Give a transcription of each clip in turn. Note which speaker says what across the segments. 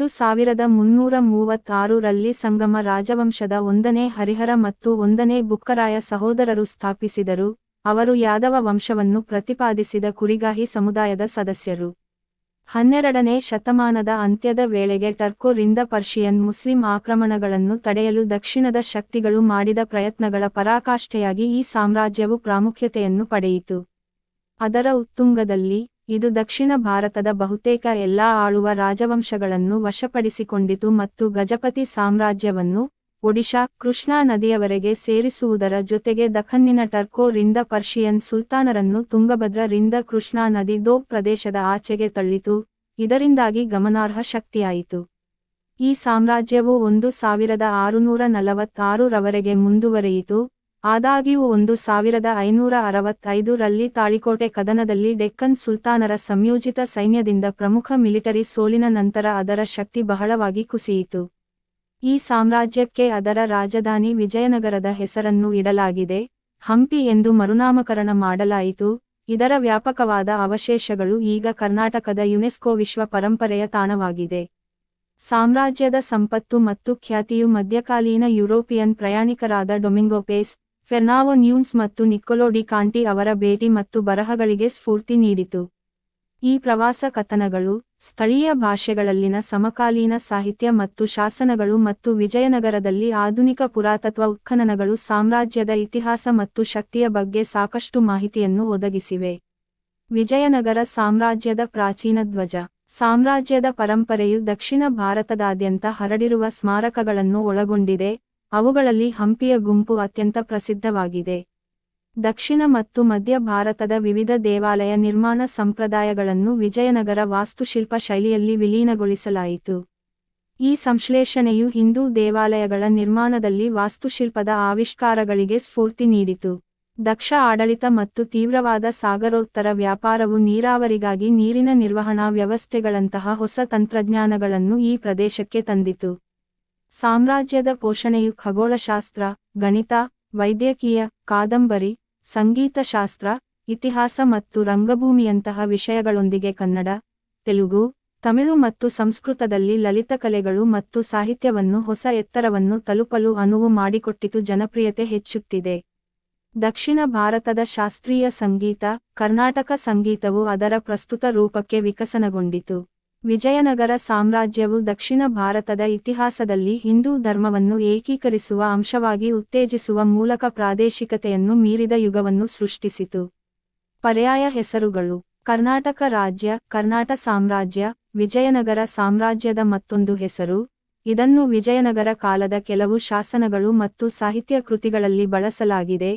Speaker 1: ಒಂದು ಸಾವಿರದ ಮುನ್ನೂರ ಮೂವತ್ತಾರರಲ್ಲಿ ಸಂಗಮ ರಾಜವಂಶದ ಒಂದನೇ ಹರಿಹರ ಮತ್ತು ಒಂದನೇ ಬುಕ್ಕರಾಯ ಸಹೋದರರು ಸ್ಥಾಪಿಸಿದರು, ಅವರು ಯಾದವ ವಂಶವನ್ನು ಪ್ರತಿಪಾದಿಸಿದ ಕುರಿಗಾಹಿ ಸಮುದಾಯದ ಸದಸ್ಯರು. ಹನ್ನೆರಡನೇ ಶತಮಾನದ ಅಂತ್ಯದ ವೇಳೆಗೆ ಟರ್ಕೋರಿಂದ ಪರ್ಷಿಯನ್ ಮುಸ್ಲಿಂ ಆಕ್ರಮಣಗಳನ್ನು ತಡೆಯಲು ದಕ್ಷಿಣದ ಶಕ್ತಿಗಳು ಮಾಡಿದ ಪ್ರಯತ್ನಗಳ ಪರಾಕಾಷ್ಠೆಯಾಗಿ ಈ ಸಾಮ್ರಾಜ್ಯವು ಪ್ರಾಮುಖ್ಯತೆಯನ್ನು ಪಡೆಯಿತು. ಅದರ ಉತ್ತುಂಗದಲ್ಲಿ ಇದು ದಕ್ಷಿಣ ಭಾರತದ ಬಹುತೇಕ ಎಲ್ಲಾ ಆಳುವ ರಾಜವಂಶಗಳನ್ನು ವಶಪಡಿಸಿಕೊಂಡಿತು ಮತ್ತು ಗಜಪತಿ ಸಾಮ್ರಾಜ್ಯವನ್ನು ಒಡಿಶಾ ಕೃಷ್ಣಾ ನದಿಯವರೆಗೆ ಸೇರಿಸುವುದರ ಜೊತೆಗೆ ದಖನ್ನಿನ ಟರ್ಕೋ ರಿಂದ ಪರ್ಷಿಯನ್ ಸುಲ್ತಾನರನ್ನು ತುಂಗಭದ್ರ ರಿಂದ ಕೃಷ್ಣಾ ನದಿ ದೋ ಪ್ರದೇಶದ ಆಚೆಗೆ ತಳ್ಳಿತು. ಇದರಿಂದಾಗಿ ಗಮನಾರ್ಹ ಶಕ್ತಿಯಾಯಿತು. ಈ ಸಾಮ್ರಾಜ್ಯವು ಒಂದು ಸಾವಿರದ ಆರುನೂರ ನಲವತ್ತಾರು ರವರೆಗೆ ಮುಂದುವರಿಯಿತು. ಆದಾಗ್ಯೂ ಒಂದು ಸಾವಿರದ ಐನೂರ ಅರವತ್ತೈದು ರಲ್ಲಿ ತಾಳಿಕೋಟೆ ಕದನದಲ್ಲಿ ಡೆಕ್ಕನ್ ಸುಲ್ತಾನರ ಸಂಯೋಜಿತ ಸೈನ್ಯದಿಂದ ಪ್ರಮುಖ ಮಿಲಿಟರಿ ಸೋಲಿನ ನಂತರ ಅದರ ಶಕ್ತಿ ಬಹಳವಾಗಿ ಕುಸಿಯಿತು. ಈ ಸಾಮ್ರಾಜ್ಯಕ್ಕೆ ಅದರ ರಾಜಧಾನಿ ವಿಜಯನಗರದ ಹೆಸರನ್ನು ಇಡಲಾಗಿದೆ. ಹಂಪಿ ಎಂದು ಮರುನಾಮಕರಣ ಮಾಡಲಾಯಿತು. ಇದರ ವ್ಯಾಪಕವಾದ ಅವಶೇಷಗಳು ಈಗ ಕರ್ನಾಟಕದ ಯುನೆಸ್ಕೋ ವಿಶ್ವ ಪರಂಪರೆಯ ತಾಣವಾಗಿದೆ. ಸಾಮ್ರಾಜ್ಯದ ಸಂಪತ್ತು ಮತ್ತು ಖ್ಯಾತಿಯು ಮಧ್ಯಕಾಲೀನ ಯುರೋಪಿಯನ್ ಪ್ರಯಾಣಿಕರಾದ ಡೊಮಿಂಗೋ ಪೇಸ್ ಫೆರ್ನಾವೋ ನ್ಯೂನ್ಸ್ ಮತ್ತು ನಿಕೊಲೋ ಡಿ ಕಾಂಟಿ ಅವರ ಭೇಟಿ ಮತ್ತು ಬರಹಗಳಿಗೆ ಸ್ಫೂರ್ತಿ ನೀಡಿತು. ಈ ಪ್ರವಾಸ ಕಥನಗಳು, ಸ್ಥಳೀಯ ಭಾಷೆಗಳಲ್ಲಿನ ಸಮಕಾಲೀನ ಸಾಹಿತ್ಯ ಮತ್ತು ಶಾಸನಗಳು ಮತ್ತು ವಿಜಯನಗರದಲ್ಲಿ ಆಧುನಿಕ ಪುರಾತತ್ವ ಉತ್ಖನನಗಳು ಸಾಮ್ರಾಜ್ಯದ ಇತಿಹಾಸ ಮತ್ತು ಶಕ್ತಿಯ ಬಗ್ಗೆ ಸಾಕಷ್ಟು ಮಾಹಿತಿಯನ್ನು ಒದಗಿಸಿವೆ. ವಿಜಯನಗರ ಸಾಮ್ರಾಜ್ಯದ ಪ್ರಾಚೀನ ಧ್ವಜ, ಸಾಮ್ರಾಜ್ಯದ ಪರಂಪರೆಯು ದಕ್ಷಿಣ ಭಾರತದಾದ್ಯಂತ ಹರಡಿರುವ ಸ್ಮಾರಕಗಳನ್ನು ಒಳಗೊಂಡಿದೆ ಅವುಗಳಲ್ಲಿ ಹಂಪಿಯ ಗುಂಪು ಅತ್ಯಂತ ಪ್ರಸಿದ್ಧವಾಗಿದೆ. ದಕ್ಷಿಣ ಮತ್ತು ಮಧ್ಯ ಭಾರತದ ವಿವಿಧ ದೇವಾಲಯ ನಿರ್ಮಾಣ ಸಂಪ್ರದಾಯಗಳನ್ನು ವಿಜಯನಗರ ವಾಸ್ತುಶಿಲ್ಪ ಶೈಲಿಯಲ್ಲಿ ವಿಲೀನಗೊಳಿಸಲಾಯಿತು. ಈ ಸಂಶ್ಲೇಷಣೆಯು ಹಿಂದೂ ದೇವಾಲಯಗಳ ನಿರ್ಮಾಣದಲ್ಲಿ ವಾಸ್ತುಶಿಲ್ಪದ ಆವಿಷ್ಕಾರಗಳಿಗೆ ಸ್ಫೂರ್ತಿ ನೀಡಿತು. ದಕ್ಷ ಆಡಳಿತ ಮತ್ತು ತೀವ್ರವಾದ ಸಾಗರೋತ್ತರ ವ್ಯಾಪಾರವು ನೀರಾವರಿಗಾಗಿ ನೀರಿನ ನಿರ್ವಹಣಾ ವ್ಯವಸ್ಥೆಗಳಂತಹ ಹೊಸ ತಂತ್ರಜ್ಞಾನಗಳನ್ನು ಈ ಪ್ರದೇಶಕ್ಕೆ ತಂದಿತು. ಸಾಮ್ರಾಜ್ಯದ ಪೋಷಣೆಯು ಖಗೋಳಶಾಸ್ತ್ರ, ಗಣಿತ, ವೈದ್ಯಕೀಯ, ಕಾದಂಬರಿ, ಸಂಗೀತಶಾಸ್ತ್ರ, ಇತಿಹಾಸ ಮತ್ತು ರಂಗಭೂಮಿಯಂತಹ ವಿಷಯಗಳೊಂದಿಗೆ ಕನ್ನಡ, ತೆಲುಗು, ತಮಿಳು ಮತ್ತು ಸಂಸ್ಕೃತದಲ್ಲಿ ಲಲಿತ ಕಲೆಗಳು ಮತ್ತು ಸಾಹಿತ್ಯವನ್ನು ಹೊಸ ಎತ್ತರವನ್ನು ತಲುಪಲು ಅನುವು ಮಾಡಿಕೊಟ್ಟಿತು ಜನಪ್ರಿಯತೆ ಹೆಚ್ಚುತ್ತಿದೆ. ದಕ್ಷಿಣ ಭಾರತದ ಶಾಸ್ತ್ರೀಯ ಸಂಗೀತ, ಕರ್ನಾಟಕ ಸಂಗೀತವು ಅದರ ಪ್ರಸ್ತುತ ರೂಪಕ್ಕೆ ವಿಕಸನಗೊಂಡಿತು. ವಿಜಯನಗರ ಸಾಮ್ರಾಜ್ಯವು ದಕ್ಷಿಣ ಭಾರತದ ಇತಿಹಾಸದಲ್ಲಿ ಹಿಂದೂ ಧರ್ಮವನ್ನು ಏಕೀಕರಿಸುವ ಅಂಶವಾಗಿ ಉತ್ತೇಜಿಸುವ ಮೂಲಕ ಪ್ರಾದೇಶಿಕತೆಯನ್ನು ಮೀರಿದ ಯುಗವನ್ನು ಸೃಷ್ಟಿಸಿತು. ಪರ್ಯಾಯ ಹೆಸರುಗಳು, ಕರ್ನಾಟಕ ರಾಜ್ಯ, ಕರ್ನಾಟ ಸಾಮ್ರಾಜ್ಯ, ವಿಜಯನಗರ ಸಾಮ್ರಾಜ್ಯದ ಮತ್ತೊಂದು ಹೆಸರು. ಇದನ್ನು ವಿಜಯನಗರ ಕಾಲದ ಕೆಲವು ಶಾಸನಗಳು ಮತ್ತು ಸಾಹಿತ್ಯ ಕೃತಿಗಳಲ್ಲಿ ಬಳಸಲಾಗಿದೆ.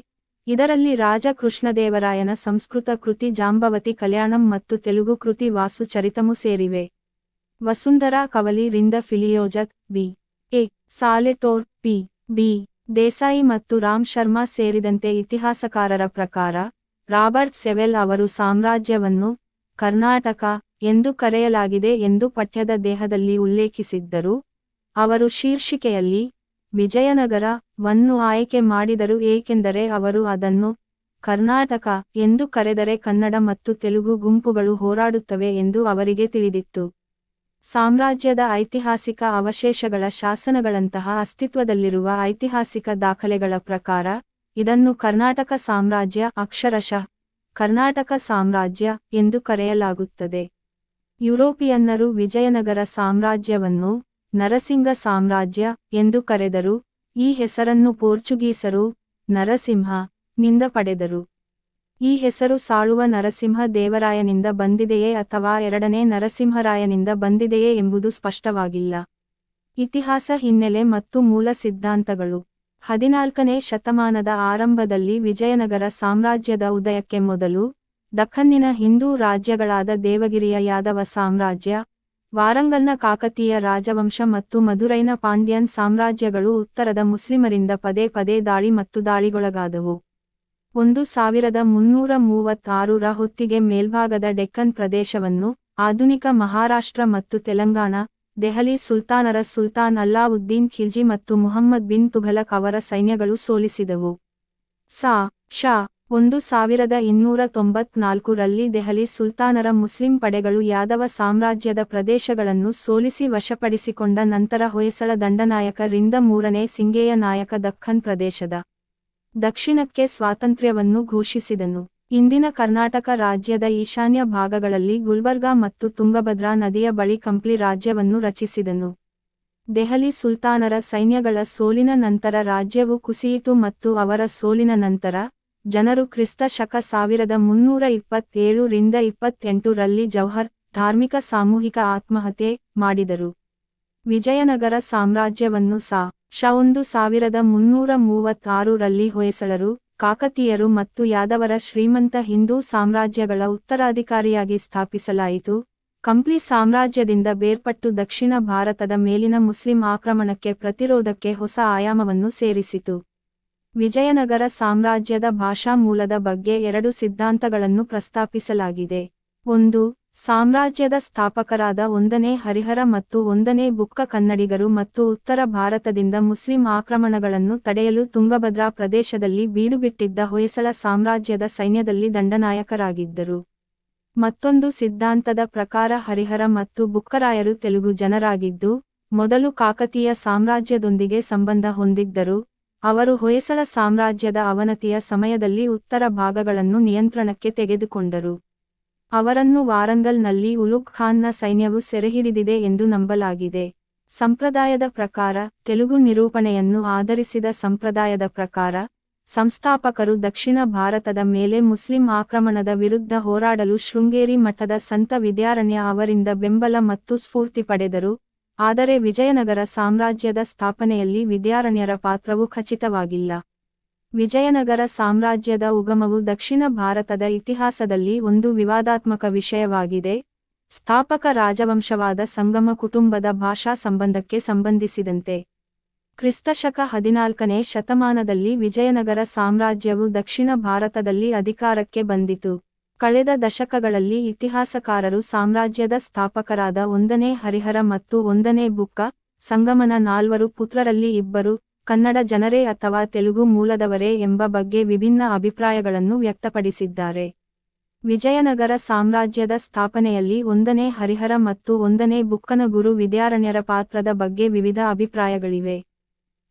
Speaker 1: ಇದರಲ್ಲಿ ರಾಜ ಕೃಷ್ಣದೇವರಾಯನ ಸಂಸ್ಕೃತ ಕೃತಿ ಜಾಂಬವತಿ ಕಲ್ಯಾಣಂ ಮತ್ತು ತೆಲುಗು ಕೃತಿ ವಾಸು ಚರಿತಮು ಸೇರಿವೆ. ವಸುಂಧರಾ ಕವಲಿ, ರಿಂದ Filliozat B A. Saletore, P. B. Desai ಮತ್ತು ರಾಮ್ ಶರ್ಮಾ ಸೇರಿದಂತೆ ಇತಿಹಾಸಕಾರರ ಪ್ರಕಾರ, ರಾಬರ್ಟ್ ಸೆವೆಲ್ ಅವರು ಸಾಮ್ರಾಜ್ಯವನ್ನು ಕರ್ನಾಟಕ ಎಂದು ಕರೆಯಲಾಗಿದೆ ಎಂದು ಪಠ್ಯದ ದೇಹದಲ್ಲಿ ಉಲ್ಲೇಖಿಸಿದ್ದರು. ಅವರು ಶೀರ್ಷಿಕೆಯಲ್ಲಿ ವಿಜಯನಗರ ವನ್ನು ಆಯ್ಕೆ ಮಾಡಿದರು ಏಕೆಂದರೆ ಅವರು ಅದನ್ನು ಕರ್ನಾಟಕ ಎಂದು ಕರೆದರೆ ಕನ್ನಡ ಮತ್ತು ತೆಲುಗು ಗುಂಪುಗಳು ಹೋರಾಡುತ್ತವೆ ಎಂದು ಅವರಿಗೆ ತಿಳಿದಿತ್ತು. ಸಾಮ್ರಾಜ್ಯದ ಐತಿಹಾಸಿಕ ಅವಶೇಷಗಳ ಶಾಸನಗಳಂತಹ ಅಸ್ತಿತ್ವದಲ್ಲಿರುವ ಐತಿಹಾಸಿಕ ದಾಖಲೆಗಳ ಪ್ರಕಾರ, ಇದನ್ನು ಕರ್ನಾಟಕ ಸಾಮ್ರಾಜ್ಯ ಅಕ್ಷರಶಃ ಕರ್ನಾಟಕ ಸಾಮ್ರಾಜ್ಯ ಎಂದು ಕರೆಯಲಾಗುತ್ತದೆ. ಯುರೋಪಿಯನ್ನರು ವಿಜಯನಗರ ಸಾಮ್ರಾಜ್ಯವನ್ನು ನರಸಿಂಗ ಸಾಮ್ರಾಜ್ಯ ಎಂದು ಕರೆದರು. ಈ ಹೆಸರನ್ನು ಪೋರ್ಚುಗೀಸರು ನರಸಿಂಹ ನಿಂದ ಪಡೆದರು. ಈ ಹೆಸರು ಸಾಳುವ ನರಸಿಂಹ ದೇವರಾಯನಿಂದ ಬಂದಿದೆಯೇ ಅಥವಾ ಎರಡನೇ ನರಸಿಂಹರಾಯನಿಂದ ಬಂದಿದೆಯೇ ಎಂಬುದು ಸ್ಪಷ್ಟವಾಗಿಲ್ಲ. ಇತಿಹಾಸ ಹಿನ್ನೆಲೆ ಮತ್ತು ಮೂಲ ಸಿದ್ಧಾಂತಗಳು. ಹದಿನಾಲ್ಕನೇ ಶತಮಾನದ ಆರಂಭದಲ್ಲಿ ವಿಜಯನಗರ ಸಾಮ್ರಾಜ್ಯದ ಉದಯಕ್ಕೆ ಮೊದಲು, ದಖನ್ನಿನ ಹಿಂದೂ ರಾಜ್ಯಗಳಾದ ದೇವಗಿರಿಯ ಯಾದವ ಸಾಮ್ರಾಜ್ಯ ವಾರಂಗಲ್ನ ಕಾಕತೀಯ ರಾಜವಂಶ ಮತ್ತು ಮಧುರೈನ ಪಾಂಡ್ಯನ್ ಸಾಮ್ರಾಜ್ಯಗಳು ಉತ್ತರದ ಮುಸ್ಲಿಮರಿಂದ ಪದೇ ಪದೇ ದಾಳಿ ಮತ್ತು ದಾಳಿಗೊಳಗಾದವು. ಒಂದು ಸಾವಿರದ ಮುನ್ನೂರ ಮೂವತ್ತಾರರ ಹೊತ್ತಿಗೆ ಮೇಲ್ಭಾಗದ ಡೆಕ್ಕನ್ ಪ್ರದೇಶವನ್ನು ಆಧುನಿಕ ಮಹಾರಾಷ್ಟ್ರ ಮತ್ತು ತೆಲಂಗಾಣ, ದೆಹಲಿ ಸುಲ್ತಾನರ ಸುಲ್ತಾನ್ ಅಲ್ಲಾವುದ್ದೀನ್ ಖಿಲ್ಜಿ ಮತ್ತು ಮುಹಮ್ಮದ್ ಬಿನ್ ತುಘಲಕ್ ಅವರ ಸೈನ್ಯಗಳು ಸೋಲಿಸಿದವು. ಸಾ, ಶಾ ಒಂದು ಸಾವಿರದ ಇನ್ನೂರ ತೊಂಬತ್ನಾಲ್ಕು ರಲ್ಲಿ ದೆಹಲಿ ಸುಲ್ತಾನರ ಮುಸ್ಲಿಂ ಪಡೆಗಳು ಯಾದವ ಸಾಮ್ರಾಜ್ಯದ ಪ್ರದೇಶಗಳನ್ನು ಸೋಲಿಸಿ ವಶಪಡಿಸಿಕೊಂಡ ನಂತರ ಹೊಯ್ಸಳ ದಂಡನಾಯಕ ರಿಂದ ಮೂರನೇ ಸಿಂಗೇಯ ನಾಯಕ ದಖ್ಖನ್ ಪ್ರದೇಶದ ದಕ್ಷಿಣಕ್ಕೆ ಸ್ವಾತಂತ್ರ್ಯವನ್ನು ಘೋಷಿಸಿದನು. ಇಂದಿನ ಕರ್ನಾಟಕ ರಾಜ್ಯದ ಈಶಾನ್ಯ ಭಾಗಗಳಲ್ಲಿ ಗುಲ್ಬರ್ಗಾ ಮತ್ತು ತುಂಗಭದ್ರಾ ನದಿಯ ಬಳಿ ಕಂಪ್ಲಿ ರಾಜ್ಯವನ್ನು ರಚಿಸಿದನು. ದೆಹಲಿ ಸುಲ್ತಾನರ ಸೈನ್ಯಗಳ ಸೋಲಿನ ನಂತರ ರಾಜ್ಯವು ಕುಸಿಯಿತು ಮತ್ತು ಅವರ ಸೋಲಿನ ನಂತರ ಜನರು ಕ್ರಿಸ್ತ ಶಕ ಸಾವಿರದ ಮುನ್ನೂರ ಇಪ್ಪತ್ತೇಳು ರಿಂದ ಇಪ್ಪತ್ತೆಂಟು ರಲ್ಲಿ ಜೌಹರ್ ಧಾರ್ಮಿಕ ಸಾಮೂಹಿಕ ಆತ್ಮಹತ್ಯೆ ಮಾಡಿದರು. ವಿಜಯನಗರ ಸಾಮ್ರಾಜ್ಯವನ್ನು ಸಾ. ಶ ಒಂದು ಸಾವಿರದ ಮುನ್ನೂರ ಮೂವತ್ತಾರು ರಲ್ಲಿ ಹೊಯ್ಸಳರು, ಕಾಕತೀಯರು ಮತ್ತು ಯಾದವರ ಶ್ರೀಮಂತ ಹಿಂದೂ ಸಾಮ್ರಾಜ್ಯಗಳ ಉತ್ತರಾಧಿಕಾರಿಯಾಗಿ ಸ್ಥಾಪಿಸಲಾಯಿತು. ಕಂಪ್ಲಿ ಸಾಮ್ರಾಜ್ಯದಿಂದ ಬೇರ್ಪಟ್ಟು ದಕ್ಷಿಣ ಭಾರತದ ಮೇಲಿನ ಮುಸ್ಲಿಂ ಆಕ್ರಮಣಕ್ಕೆ ಪ್ರತಿರೋಧಕ್ಕೆ ಹೊಸ ಆಯಾಮವನ್ನು ಸೇರಿಸಿತು. ವಿಜಯನಗರ ಸಾಮ್ರಾಜ್ಯದ ಭಾಷಾ ಮೂಲದ ಬಗ್ಗೆ ಎರಡು ಸಿದ್ಧಾಂತಗಳನ್ನು ಪ್ರಸ್ತಾಪಿಸಲಾಗಿದೆ. ಒಂದು, ಸಾಮ್ರಾಜ್ಯದ ಸ್ಥಾಪಕರಾದ ಒಂದನೇ ಹರಿಹರ ಮತ್ತು ಒಂದನೇ ಬುಕ್ಕ ಕನ್ನಡಿಗರು ಮತ್ತು ಉತ್ತರ ಭಾರತದಿಂದ ಮುಸ್ಲಿಂ ಆಕ್ರಮಣಗಳನ್ನು ತಡೆಯಲು ತುಂಗಭದ್ರಾ ಪ್ರದೇಶದಲ್ಲಿ ಬೀಡುಬಿಟ್ಟಿದ್ದ ಹೊಯ್ಸಳ ಸಾಮ್ರಾಜ್ಯದ ಸೈನ್ಯದಲ್ಲಿ ದಂಡನಾಯಕರಾಗಿದ್ದರು. ಮತ್ತೊಂದು ಸಿದ್ಧಾಂತದ ಪ್ರಕಾರ ಹರಿಹರ ಮತ್ತು ಬುಕ್ಕರಾಯರು ತೆಲುಗು ಜನರಾಗಿದ್ದು, ಮೊದಲು ಕಾಕತೀಯ ಸಾಮ್ರಾಜ್ಯದೊಂದಿಗೆ ಸಂಬಂಧ ಹೊಂದಿದ್ದರು ಅವರು ಹೊಯ್ಸಳ ಸಾಮ್ರಾಜ್ಯದ ಅವನತಿಯ ಸಮಯದಲ್ಲಿ ಉತ್ತರ ಭಾಗಗಳನ್ನು ನಿಯಂತ್ರಣಕ್ಕೆ ತೆಗೆದುಕೊಂಡರು. ಅವರನ್ನು ವಾರಂಗಲ್ನಲ್ಲಿ ಉಲುಗ್ ಖಾನ್ನ ಸೈನ್ಯವು ಸೆರೆಹಿಡಿದಿದೆ ಎಂದು ನಂಬಲಾಗಿದೆ. ಸಂಪ್ರದಾಯದ ಪ್ರಕಾರ, ತೆಲುಗು ನಿರೂಪಣೆಯನ್ನು ಆಧರಿಸಿದ ಸಂಪ್ರದಾಯದ ಪ್ರಕಾರ, ಸಂಸ್ಥಾಪಕರು ದಕ್ಷಿಣ ಭಾರತದ ಮೇಲೆ ಮುಸ್ಲಿಂ ಆಕ್ರಮಣದ ವಿರುದ್ಧ ಹೋರಾಡಲು ಶೃಂಗೇರಿ ಮಠದ ಸಂತ ವಿದ್ಯಾರಣ್ಯ ಅವರಿಂದ ಬೆಂಬಲ ಮತ್ತು ಸ್ಫೂರ್ತಿ ಪಡೆದರು. ಆದರೆ ವಿಜಯನಗರ ಸಾಮ್ರಾಜ್ಯದ ಸ್ಥಾಪನೆಯಲ್ಲಿ ವಿದ್ಯಾರಣ್ಯರ ಪಾತ್ರವು ಖಚಿತವಾಗಿಲ್ಲ. ವಿಜಯನಗರ ಸಾಮ್ರಾಜ್ಯದ ಉಗಮವು ದಕ್ಷಿಣ ಭಾರತದ ಇತಿಹಾಸದಲ್ಲಿ ಒಂದು ವಿವಾದಾತ್ಮಕ ವಿಷಯವಾಗಿದೆ. ಸ್ಥಾಪಕ ರಾಜವಂಶವಾದ ಸಂಗಮ ಕುಟುಂಬದ ಭಾಷಾ ಸಂಬಂಧಕ್ಕೆ ಸಂಬಂಧಿಸಿದಂತೆ. ಕ್ರಿಸ್ತಶಕ ಹದಿನಾಲ್ಕನೇ ಶತಮಾನದಲ್ಲಿ ವಿಜಯನಗರ ಸಾಮ್ರಾಜ್ಯವು ದಕ್ಷಿಣ ಭಾರತದಲ್ಲಿ ಅಧಿಕಾರಕ್ಕೆ ಬಂದಿತು. ಕಳೆದ ದಶಕಗಳಲ್ಲಿ ಇತಿಹಾಸಕಾರರು ಸಾಮ್ರಾಜ್ಯದ ಸ್ಥಾಪಕರಾದ ಒಂದನೇ ಹರಿಹರ ಮತ್ತು ಒಂದನೇ ಬುಕ್ಕ, ಸಂಗಮನ ನಾಲ್ವರು ಪುತ್ರರಲ್ಲಿ ಇಬ್ಬರು, ಕನ್ನಡ ಜನರೇ ಅಥವಾ ತೆಲುಗು ಮೂಲದವರೇ ಎಂಬ ಬಗ್ಗೆ ವಿಭಿನ್ನ ಅಭಿಪ್ರಾಯಗಳನ್ನು ವ್ಯಕ್ತಪಡಿಸಿದ್ದಾರೆ. ವಿಜಯನಗರ ಸಾಮ್ರಾಜ್ಯದ ಸ್ಥಾಪನೆಯಲ್ಲಿ ಒಂದನೇ ಹರಿಹರ ಮತ್ತು ಒಂದನೇ ಬುಕ್ಕನ ಗುರು ವಿದ್ಯಾರಣ್ಯರ ಪಾತ್ರದ ಬಗ್ಗೆ ವಿವಿಧ ಅಭಿಪ್ರಾಯಗಳಿವೆ.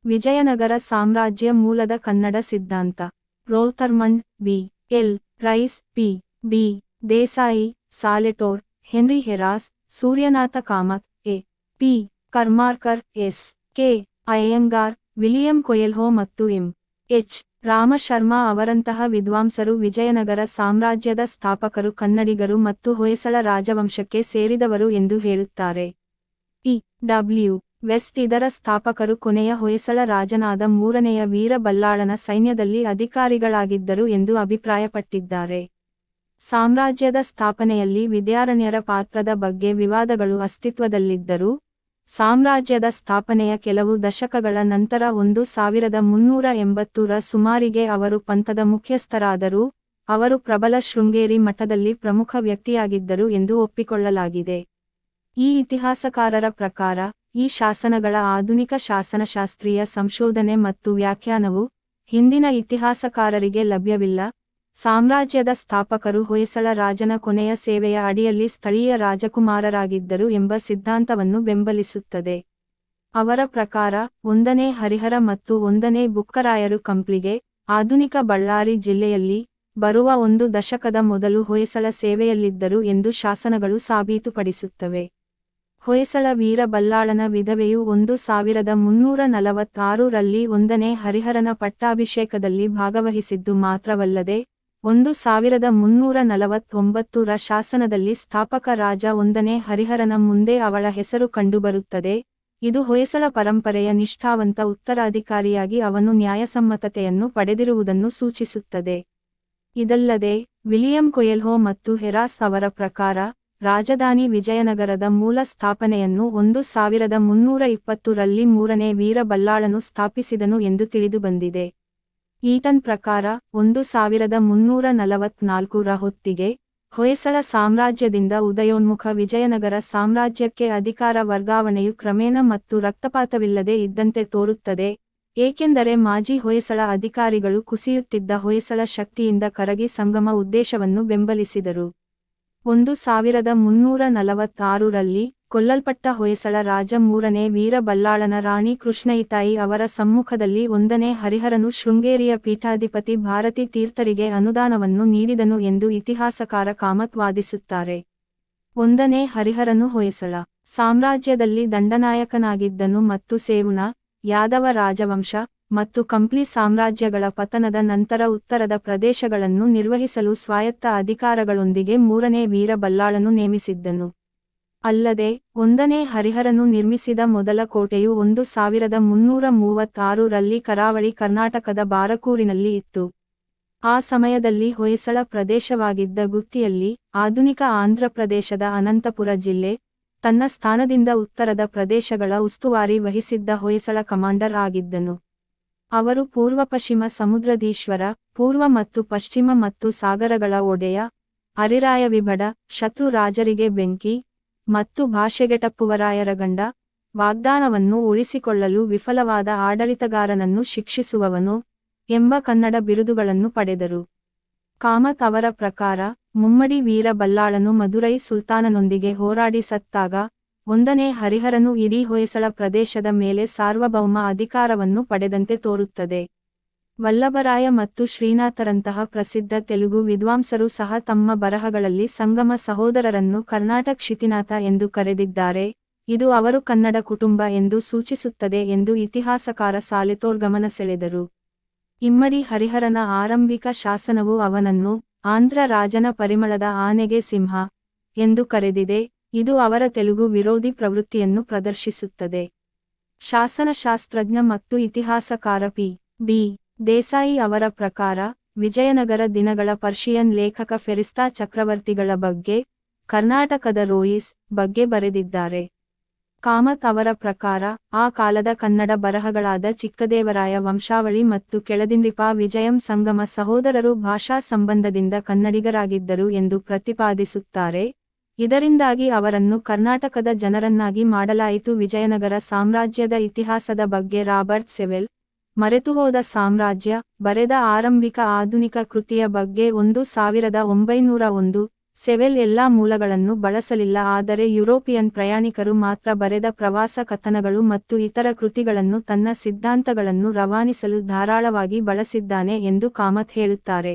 Speaker 1: ವಿಜಯನಗರ ಸಾಮ್ರಾಜ್ಯ ಮೂಲದ ಕನ್ನಡ ಸಿದ್ಧಾಂತ. Rothermund, B. L. Rice, P. B. Desai, Saletore, Henry Heras, Suryanatha Kamath, A. P. Karmarkar, S. K. Aiyangar, William Coelho ಮತ್ತು ಎಂ. ಎಚ್. ರಾಮಶರ್ಮಾ ಅವರಂತಹ ವಿದ್ವಾಂಸರು ವಿಜಯನಗರ ಸಾಮ್ರಾಜ್ಯದ ಸ್ಥಾಪಕರು, ಕನ್ನಡಿಗರು ಮತ್ತು ಹೊಯ್ಸಳ ರಾಜವಂಶಕ್ಕೆ ಸೇರಿದವರು ಎಂದು ಹೇಳುತ್ತಾರೆ. ಇ. ಡಬ್ಲ್ಯೂ. ವೆಸ್ಟ್ ಇದರ ಸ್ಥಾಪಕರು ಕೊನೆಯ ಹೊಯ್ಸಳ ರಾಜನಾದ ಮೂರನೆಯ ವೀರಬಲ್ಲಾಳನ ಸೈನ್ಯದಲ್ಲಿ ಅಧಿಕಾರಿಗಳಾಗಿದ್ದರು ಎಂದು ಅಭಿಪ್ರಾಯಪಟ್ಟಿದ್ದಾರೆ. ಸಾಮ್ರಾಜ್ಯದ ಸ್ಥಾಪನೆಯಲ್ಲಿ ವಿದ್ಯಾರಣ್ಯರ ಪಾತ್ರದ ಬಗ್ಗೆ ವಿವಾದಗಳು ಅಸ್ತಿತ್ವದಲ್ಲಿದ್ದರೂ, ಸಾಮ್ರಾಜ್ಯದ ಸ್ಥಾಪನೆಯ ಕೆಲವು ದಶಕಗಳ ನಂತರ ಒಂದು ಸಾವಿರದ ಮುನ್ನೂರ ಎಂಬತ್ತರ ಸುಮಾರಿಗೆ ಅವರು ಪಂಥದ ಮುಖ್ಯಸ್ಥರಾದರೂ, ಅವರು ಪ್ರಬಲ ಶೃಂಗೇರಿ ಮಠದಲ್ಲಿ ಪ್ರಮುಖ ವ್ಯಕ್ತಿಯಾಗಿದ್ದರು ಎಂದು ಒಪ್ಪಿಕೊಳ್ಳಲಾಗಿದೆ. ಈ ಇತಿಹಾಸಕಾರರ ಪ್ರಕಾರ, ಈ ಶಾಸನಗಳ ಆಧುನಿಕ ಶಾಸನಶಾಸ್ತ್ರೀಯ ಸಂಶೋಧನೆ ಮತ್ತು ವ್ಯಾಖ್ಯಾನವು ಹಿಂದಿನ ಇತಿಹಾಸಕಾರರಿಗೆ ಲಭ್ಯವಿಲ್ಲ. ಸಾಮ್ರಾಜ್ಯದ ಸ್ಥಾಪಕರು ಹೊಯ್ಸಳ ರಾಜನ ಕೊನೆಯ ಸೇವೆಯ ಅಡಿಯಲ್ಲಿ ಸ್ಥಳೀಯ ರಾಜಕುಮಾರರಾಗಿದ್ದರು ಎಂಬ ಸಿದ್ಧಾಂತವನ್ನು ಬೆಂಬಲಿಸುತ್ತದೆ. ಅವರ ಪ್ರಕಾರ, ಒಂದನೇ ಹರಿಹರ ಮತ್ತು ಒಂದನೇ ಬುಕ್ಕರಾಯರು ಕಂಪ್ಲಿಗೆ, ಆಧುನಿಕ ಬಳ್ಳಾರಿ ಜಿಲ್ಲೆಯಲ್ಲಿ ಬರುವ ಒಂದು ದಶಕದ ಮೊದಲು ಹೊಯ್ಸಳ ಸೇವೆಯಲ್ಲಿದ್ದರು ಎಂದು ಶಾಸನಗಳು ಸಾಬೀತುಪಡಿಸುತ್ತವೆ. ಹೊಯ್ಸಳ ವೀರಬಲ್ಲಾಳನ ವಿಧವೆಯು ಒಂದು ಸಾವಿರದ ಮುನ್ನೂರ ನಲವತ್ತಾರು ರಲ್ಲಿ ಒಂದನೇ ಹರಿಹರನ ಪಟ್ಟಾಭಿಷೇಕದಲ್ಲಿ ಭಾಗವಹಿಸಿದ್ದು ಮಾತ್ರವಲ್ಲದೆ ಒಂದು ಸಾವಿರದ ಮುನ್ನೂರ ನಲವತ್ತೊಂಬತ್ತು ರ ಶಾಸನದಲ್ಲಿ ಸ್ಥಾಪಕ ರಾಜ ಒಂದನೇ ಹರಿಹರನ ಮುಂದೆ ಅವಳ ಹೆಸರು ಕಂಡುಬರುತ್ತದೆ. ಇದು ಹೊಯ್ಸಳ ಪರಂಪರೆಯ ನಿಷ್ಠಾವಂತ ಉತ್ತರಾಧಿಕಾರಿಯಾಗಿ ಅವನು ನ್ಯಾಯಸಮ್ಮತತೆಯನ್ನು ಪಡೆದಿರುವುದನ್ನು ಸೂಚಿಸುತ್ತದೆ. ಇದಲ್ಲದೆ, ವಿಲಿಯಂ ಕೊಯೆಲ್ಹೋ ಮತ್ತು ಹೆರಾಸ್ ಅವರ ಪ್ರಕಾರ, ರಾಜಧಾನಿ ವಿಜಯನಗರದ ಮೂಲ ಸ್ಥಾಪನೆಯನ್ನು ಒಂದು ಸಾವಿರದ ಮುನ್ನೂರ ಇಪ್ಪತ್ತು ರಲ್ಲಿ ಮೂರನೇ ವೀರಬಲ್ಲಾಳನು ಸ್ಥಾಪಿಸಿದನು ಎಂದು ತಿಳಿದುಬಂದಿದೆ. ಈಟನ್ ಪ್ರಕಾರ, ಒಂದು ಸಾವಿರದ ಮುನ್ನೂರ ನಲವತ್ನಾಲ್ಕು ರ ಹೊತ್ತಿಗೆ, ಹೊಯ್ಸಳ ಸಾಮ್ರಾಜ್ಯದಿಂದ ಉದಯೋನ್ಮುಖ ವಿಜಯನಗರ ಸಾಮ್ರಾಜ್ಯಕ್ಕೆ ಅಧಿಕಾರ ವರ್ಗಾವಣೆಯು ಕ್ರಮೇಣ ಮತ್ತು ರಕ್ತಪಾತವಿಲ್ಲದೆ ಇದ್ದಂತೆ ತೋರುತ್ತದೆ, ಏಕೆಂದರೆ ಮಾಜಿ ಹೊಯ್ಸಳ ಅಧಿಕಾರಿಗಳು ಕುಸಿಯುತ್ತಿದ್ದ ಹೊಯ್ಸಳ ಶಕ್ತಿಯಿಂದ ಕರಗಿ ಸಂಗಮ ಉದ್ದೇಶವನ್ನು ಬೆಂಬಲಿಸಿದರು. ಒಂದು ಸಾವಿರದ ಮುನ್ನೂರ ನಲವತ್ತಾರರಲ್ಲಿ ಕೊಲ್ಲಲ್ಪಟ್ಟ ಹೊಯ್ಸಳ ರಾಜ ಮೂರನೇ ವೀರಬಲ್ಲಾಳನ ರಾಣಿ ಕೃಷ್ಣಯಿತಾಯಿ ಅವರ ಸಮ್ಮುಖದಲ್ಲಿ ಒಂದನೇ ಹರಿಹರನು ಶೃಂಗೇರಿಯ ಪೀಠಾಧಿಪತಿ ಭಾರತಿ ತೀರ್ಥರಿಗೆ ಅನುದಾನವನ್ನು ನೀಡಿದನು ಎಂದು ಇತಿಹಾಸಕಾರ ಕಾಮತ್ ವಾದಿಸುತ್ತಾರೆ. ಒಂದನೇ ಹರಿಹರನು ಹೊಯ್ಸಳ. ಸಾಮ್ರಾಜ್ಯದಲ್ಲಿ ದಂಡನಾಯಕನಾಗಿದ್ದನು ಮತ್ತು ಸೇವುಣ ಯಾದವ ರಾಜವಂಶ ಮತ್ತು ಕಂಪ್ಲಿ ಸಾಮ್ರಾಜ್ಯಗಳ ಪತನದ ನಂತರ ಉತ್ತರದ ಪ್ರದೇಶಗಳನ್ನು ನಿರ್ವಹಿಸಲು ಸ್ವಾಯತ್ತ ಅಧಿಕಾರಗಳೊಂದಿಗೆ ಮೂರನೇ ವೀರಬಲ್ಲಾಳನು ನೇಮಿಸಿದ್ದನು. ಅಲ್ಲದೆ, ಒಂದನೇ ಹರಿಹರನು ನಿರ್ಮಿಸಿದ ಮೊದಲ ಕೋಟೆಯು ಒಂದು ಸಾವಿರದ ಮುನ್ನೂರ ಮೂವತ್ತಾರು ರಲ್ಲಿ ಕರಾವಳಿ ಕರ್ನಾಟಕದ ಬಾರಕೂರಿನಲ್ಲಿ ಇತ್ತು. ಆ ಸಮಯದಲ್ಲಿ ಹೊಯ್ಸಳ ಪ್ರದೇಶವಾಗಿದ್ದ ಗುತ್ತಿಯಲ್ಲಿ, ಆಧುನಿಕ ಆಂಧ್ರಪ್ರದೇಶದ ಅನಂತಪುರ ಜಿಲ್ಲೆ, ತನ್ನ ಸ್ಥಾನದಿಂದ ಉತ್ತರದ ಪ್ರದೇಶಗಳ ಉಸ್ತುವಾರಿ ವಹಿಸಿದ್ದ ಹೊಯ್ಸಳ ಕಮಾಂಡರ್ ಆಗಿದ್ದನು. ಅವರು ಪೂರ್ವ ಪಶ್ಚಿಮ ಸಮುದ್ರದೀಶ್ವರ ಪೂರ್ವ ಮತ್ತು ಪಶ್ಚಿಮ ಮತ್ತು ಸಾಗರಗಳ ಒಡೆಯ ಅರಿರಾಯ ವಿಭಡ ಶತ್ರು ರಾಜರಿಗೆ ಬೆಂಕಿ ಮತ್ತು ಭಾಷೆಗೆಟಪ್ಪುವರಾಯರ ಗಂಡ, ವಾಗ್ದಾನವನ್ನು ಉಳಿಸಿಕೊಳ್ಳಲು ವಿಫಲವಾದ ಆಡಳಿತಗಾರನನ್ನು ಶಿಕ್ಷಿಸುವವನು ಎಂಬ ಕನ್ನಡ ಬಿರುದುಗಳನ್ನು ಪಡೆದರು. ಕಾಮತ್ ಅವರ ಪ್ರಕಾರ, ಮುಮ್ಮಡಿ ವೀರ ಬಲ್ಲಾಳನು ಮದುರೈ ಸುಲ್ತಾನನೊಂದಿಗೆ ಹೋರಾಡಿ ಸತ್ತಾಗ, ಒಂದನೇ ಹರಿಹರನು ಇಡೀ ಹೊಯ್ಸಳ ಪ್ರದೇಶದ ಮೇಲೆ ಸಾರ್ವಭೌಮ ಅಧಿಕಾರವನ್ನು ಪಡೆದಂತೆ ತೋರುತ್ತದೆ. ವಲ್ಲಭರಾಯ ಮತ್ತು ಶ್ರೀನಾಥರಂತಹ ಪ್ರಸಿದ್ಧ ತೆಲುಗು ವಿದ್ವಾಂಸರು ಸಹ ತಮ್ಮ ಬರಹಗಳಲ್ಲಿ ಸಂಗಮ ಸಹೋದರರನ್ನು ಕರ್ನಾಟಕ ಕ್ಷಿತಿನಾಥ ಎಂದು ಕರೆದಿದ್ದಾರೆ. ಇದು ಅವರು ಕನ್ನಡ ಕುಟುಂಬ ಎಂದು ಸೂಚಿಸುತ್ತದೆ ಎಂದು ಇತಿಹಾಸಕಾರ ಸಾಲೆತೋರ್ ಗಮನ ಸೆಳೆದರು. ಇಮ್ಮಡಿ ಹರಿಹರನ ಆರಂಭಿಕ ಶಾಸನವು ಅವನನ್ನು ಆಂಧ್ರ ರಾಜನ ಪರಿಮಳದ ಆನೆಗೆ ಸಿಂಹ ಎಂದು ಕರೆದಿದೆ. ಇದು ಅವರ ತೆಲುಗು ವಿರೋಧಿ ಪ್ರವೃತ್ತಿಯನ್ನು ಪ್ರದರ್ಶಿಸುತ್ತದೆ. ಶಾಸನಶಾಸ್ತ್ರಜ್ಞ ಮತ್ತು ಇತಿಹಾಸಕಾರ ಪಿ. ಬಿ. ದೇಸಾಯಿ ಅವರ ಪ್ರಕಾರ, ವಿಜಯನಗರ ದಿನಗಳ ಪರ್ಷಿಯನ್ ಲೇಖಕ ಫೆರಿಸ್ತಾ ಚಕ್ರವರ್ತಿಗಳ ಬಗ್ಗೆ ಕರ್ನಾಟಕದ ರೋಯಿಸ್ ಬಗ್ಗೆ ಬರೆದಿದ್ದಾರೆ. ಕಾಮತ್ ಅವರ ಪ್ರಕಾರ, ಆ ಕಾಲದ ಕನ್ನಡ ಬರಹಗಳಾದ ಚಿಕ್ಕದೇವರಾಯ ವಂಶಾವಳಿ ಮತ್ತು ಕೆಳದಿಂಡಿಪಾ ವಿಜಯಂ ಸಂಗಮ ಸಹೋದರರು ಭಾಷಾ ಸಂಬಂಧದಿಂದ ಕನ್ನಡಿಗರಾಗಿದ್ದರು ಎಂದು ಪ್ರತಿಪಾದಿಸುತ್ತಾರೆ. ಇದರಿಂದಾಗಿ ಅವರನ್ನು ಕರ್ನಾಟಕದ ಜನರನ್ನಾಗಿ ಮಾಡಲಾಯಿತು. ವಿಜಯನಗರ ಸಾಮ್ರಾಜ್ಯದ ಇತಿಹಾಸದ ಬಗ್ಗೆ ರಾಬರ್ಟ್ ಸೆವೆಲ್ ಮರೆತುಹೋದ ಸಾಮ್ರಾಜ್ಯ, ಬರೆದ ಆರಂಭಿಕ ಆಧುನಿಕ ಕೃತಿಯ ಬಗ್ಗೆ ಒಂದು ಸಾವಿರದ ಒಂಬೈನೂರ ಒಂದು, ಸೆವೆಲ್ ಎಲ್ಲಾ ಮೂಲಗಳನ್ನು ಬಳಸಲಿಲ್ಲ, ಆದರೆ ಯುರೋಪಿಯನ್ ಪ್ರಯಾಣಿಕರು ಮಾತ್ರ ಬರೆದ ಪ್ರವಾಸ ಕಥನಗಳು ಮತ್ತು ಇತರ ಕೃತಿಗಳನ್ನು ತನ್ನ ಸಿದ್ಧಾಂತಗಳನ್ನು ರವಾನಿಸಲು ಧಾರಾಳವಾಗಿ ಬಳಸಿದ್ದಾನೆ ಎಂದು ಕಾಮತ್ ಹೇಳುತ್ತಾರೆ.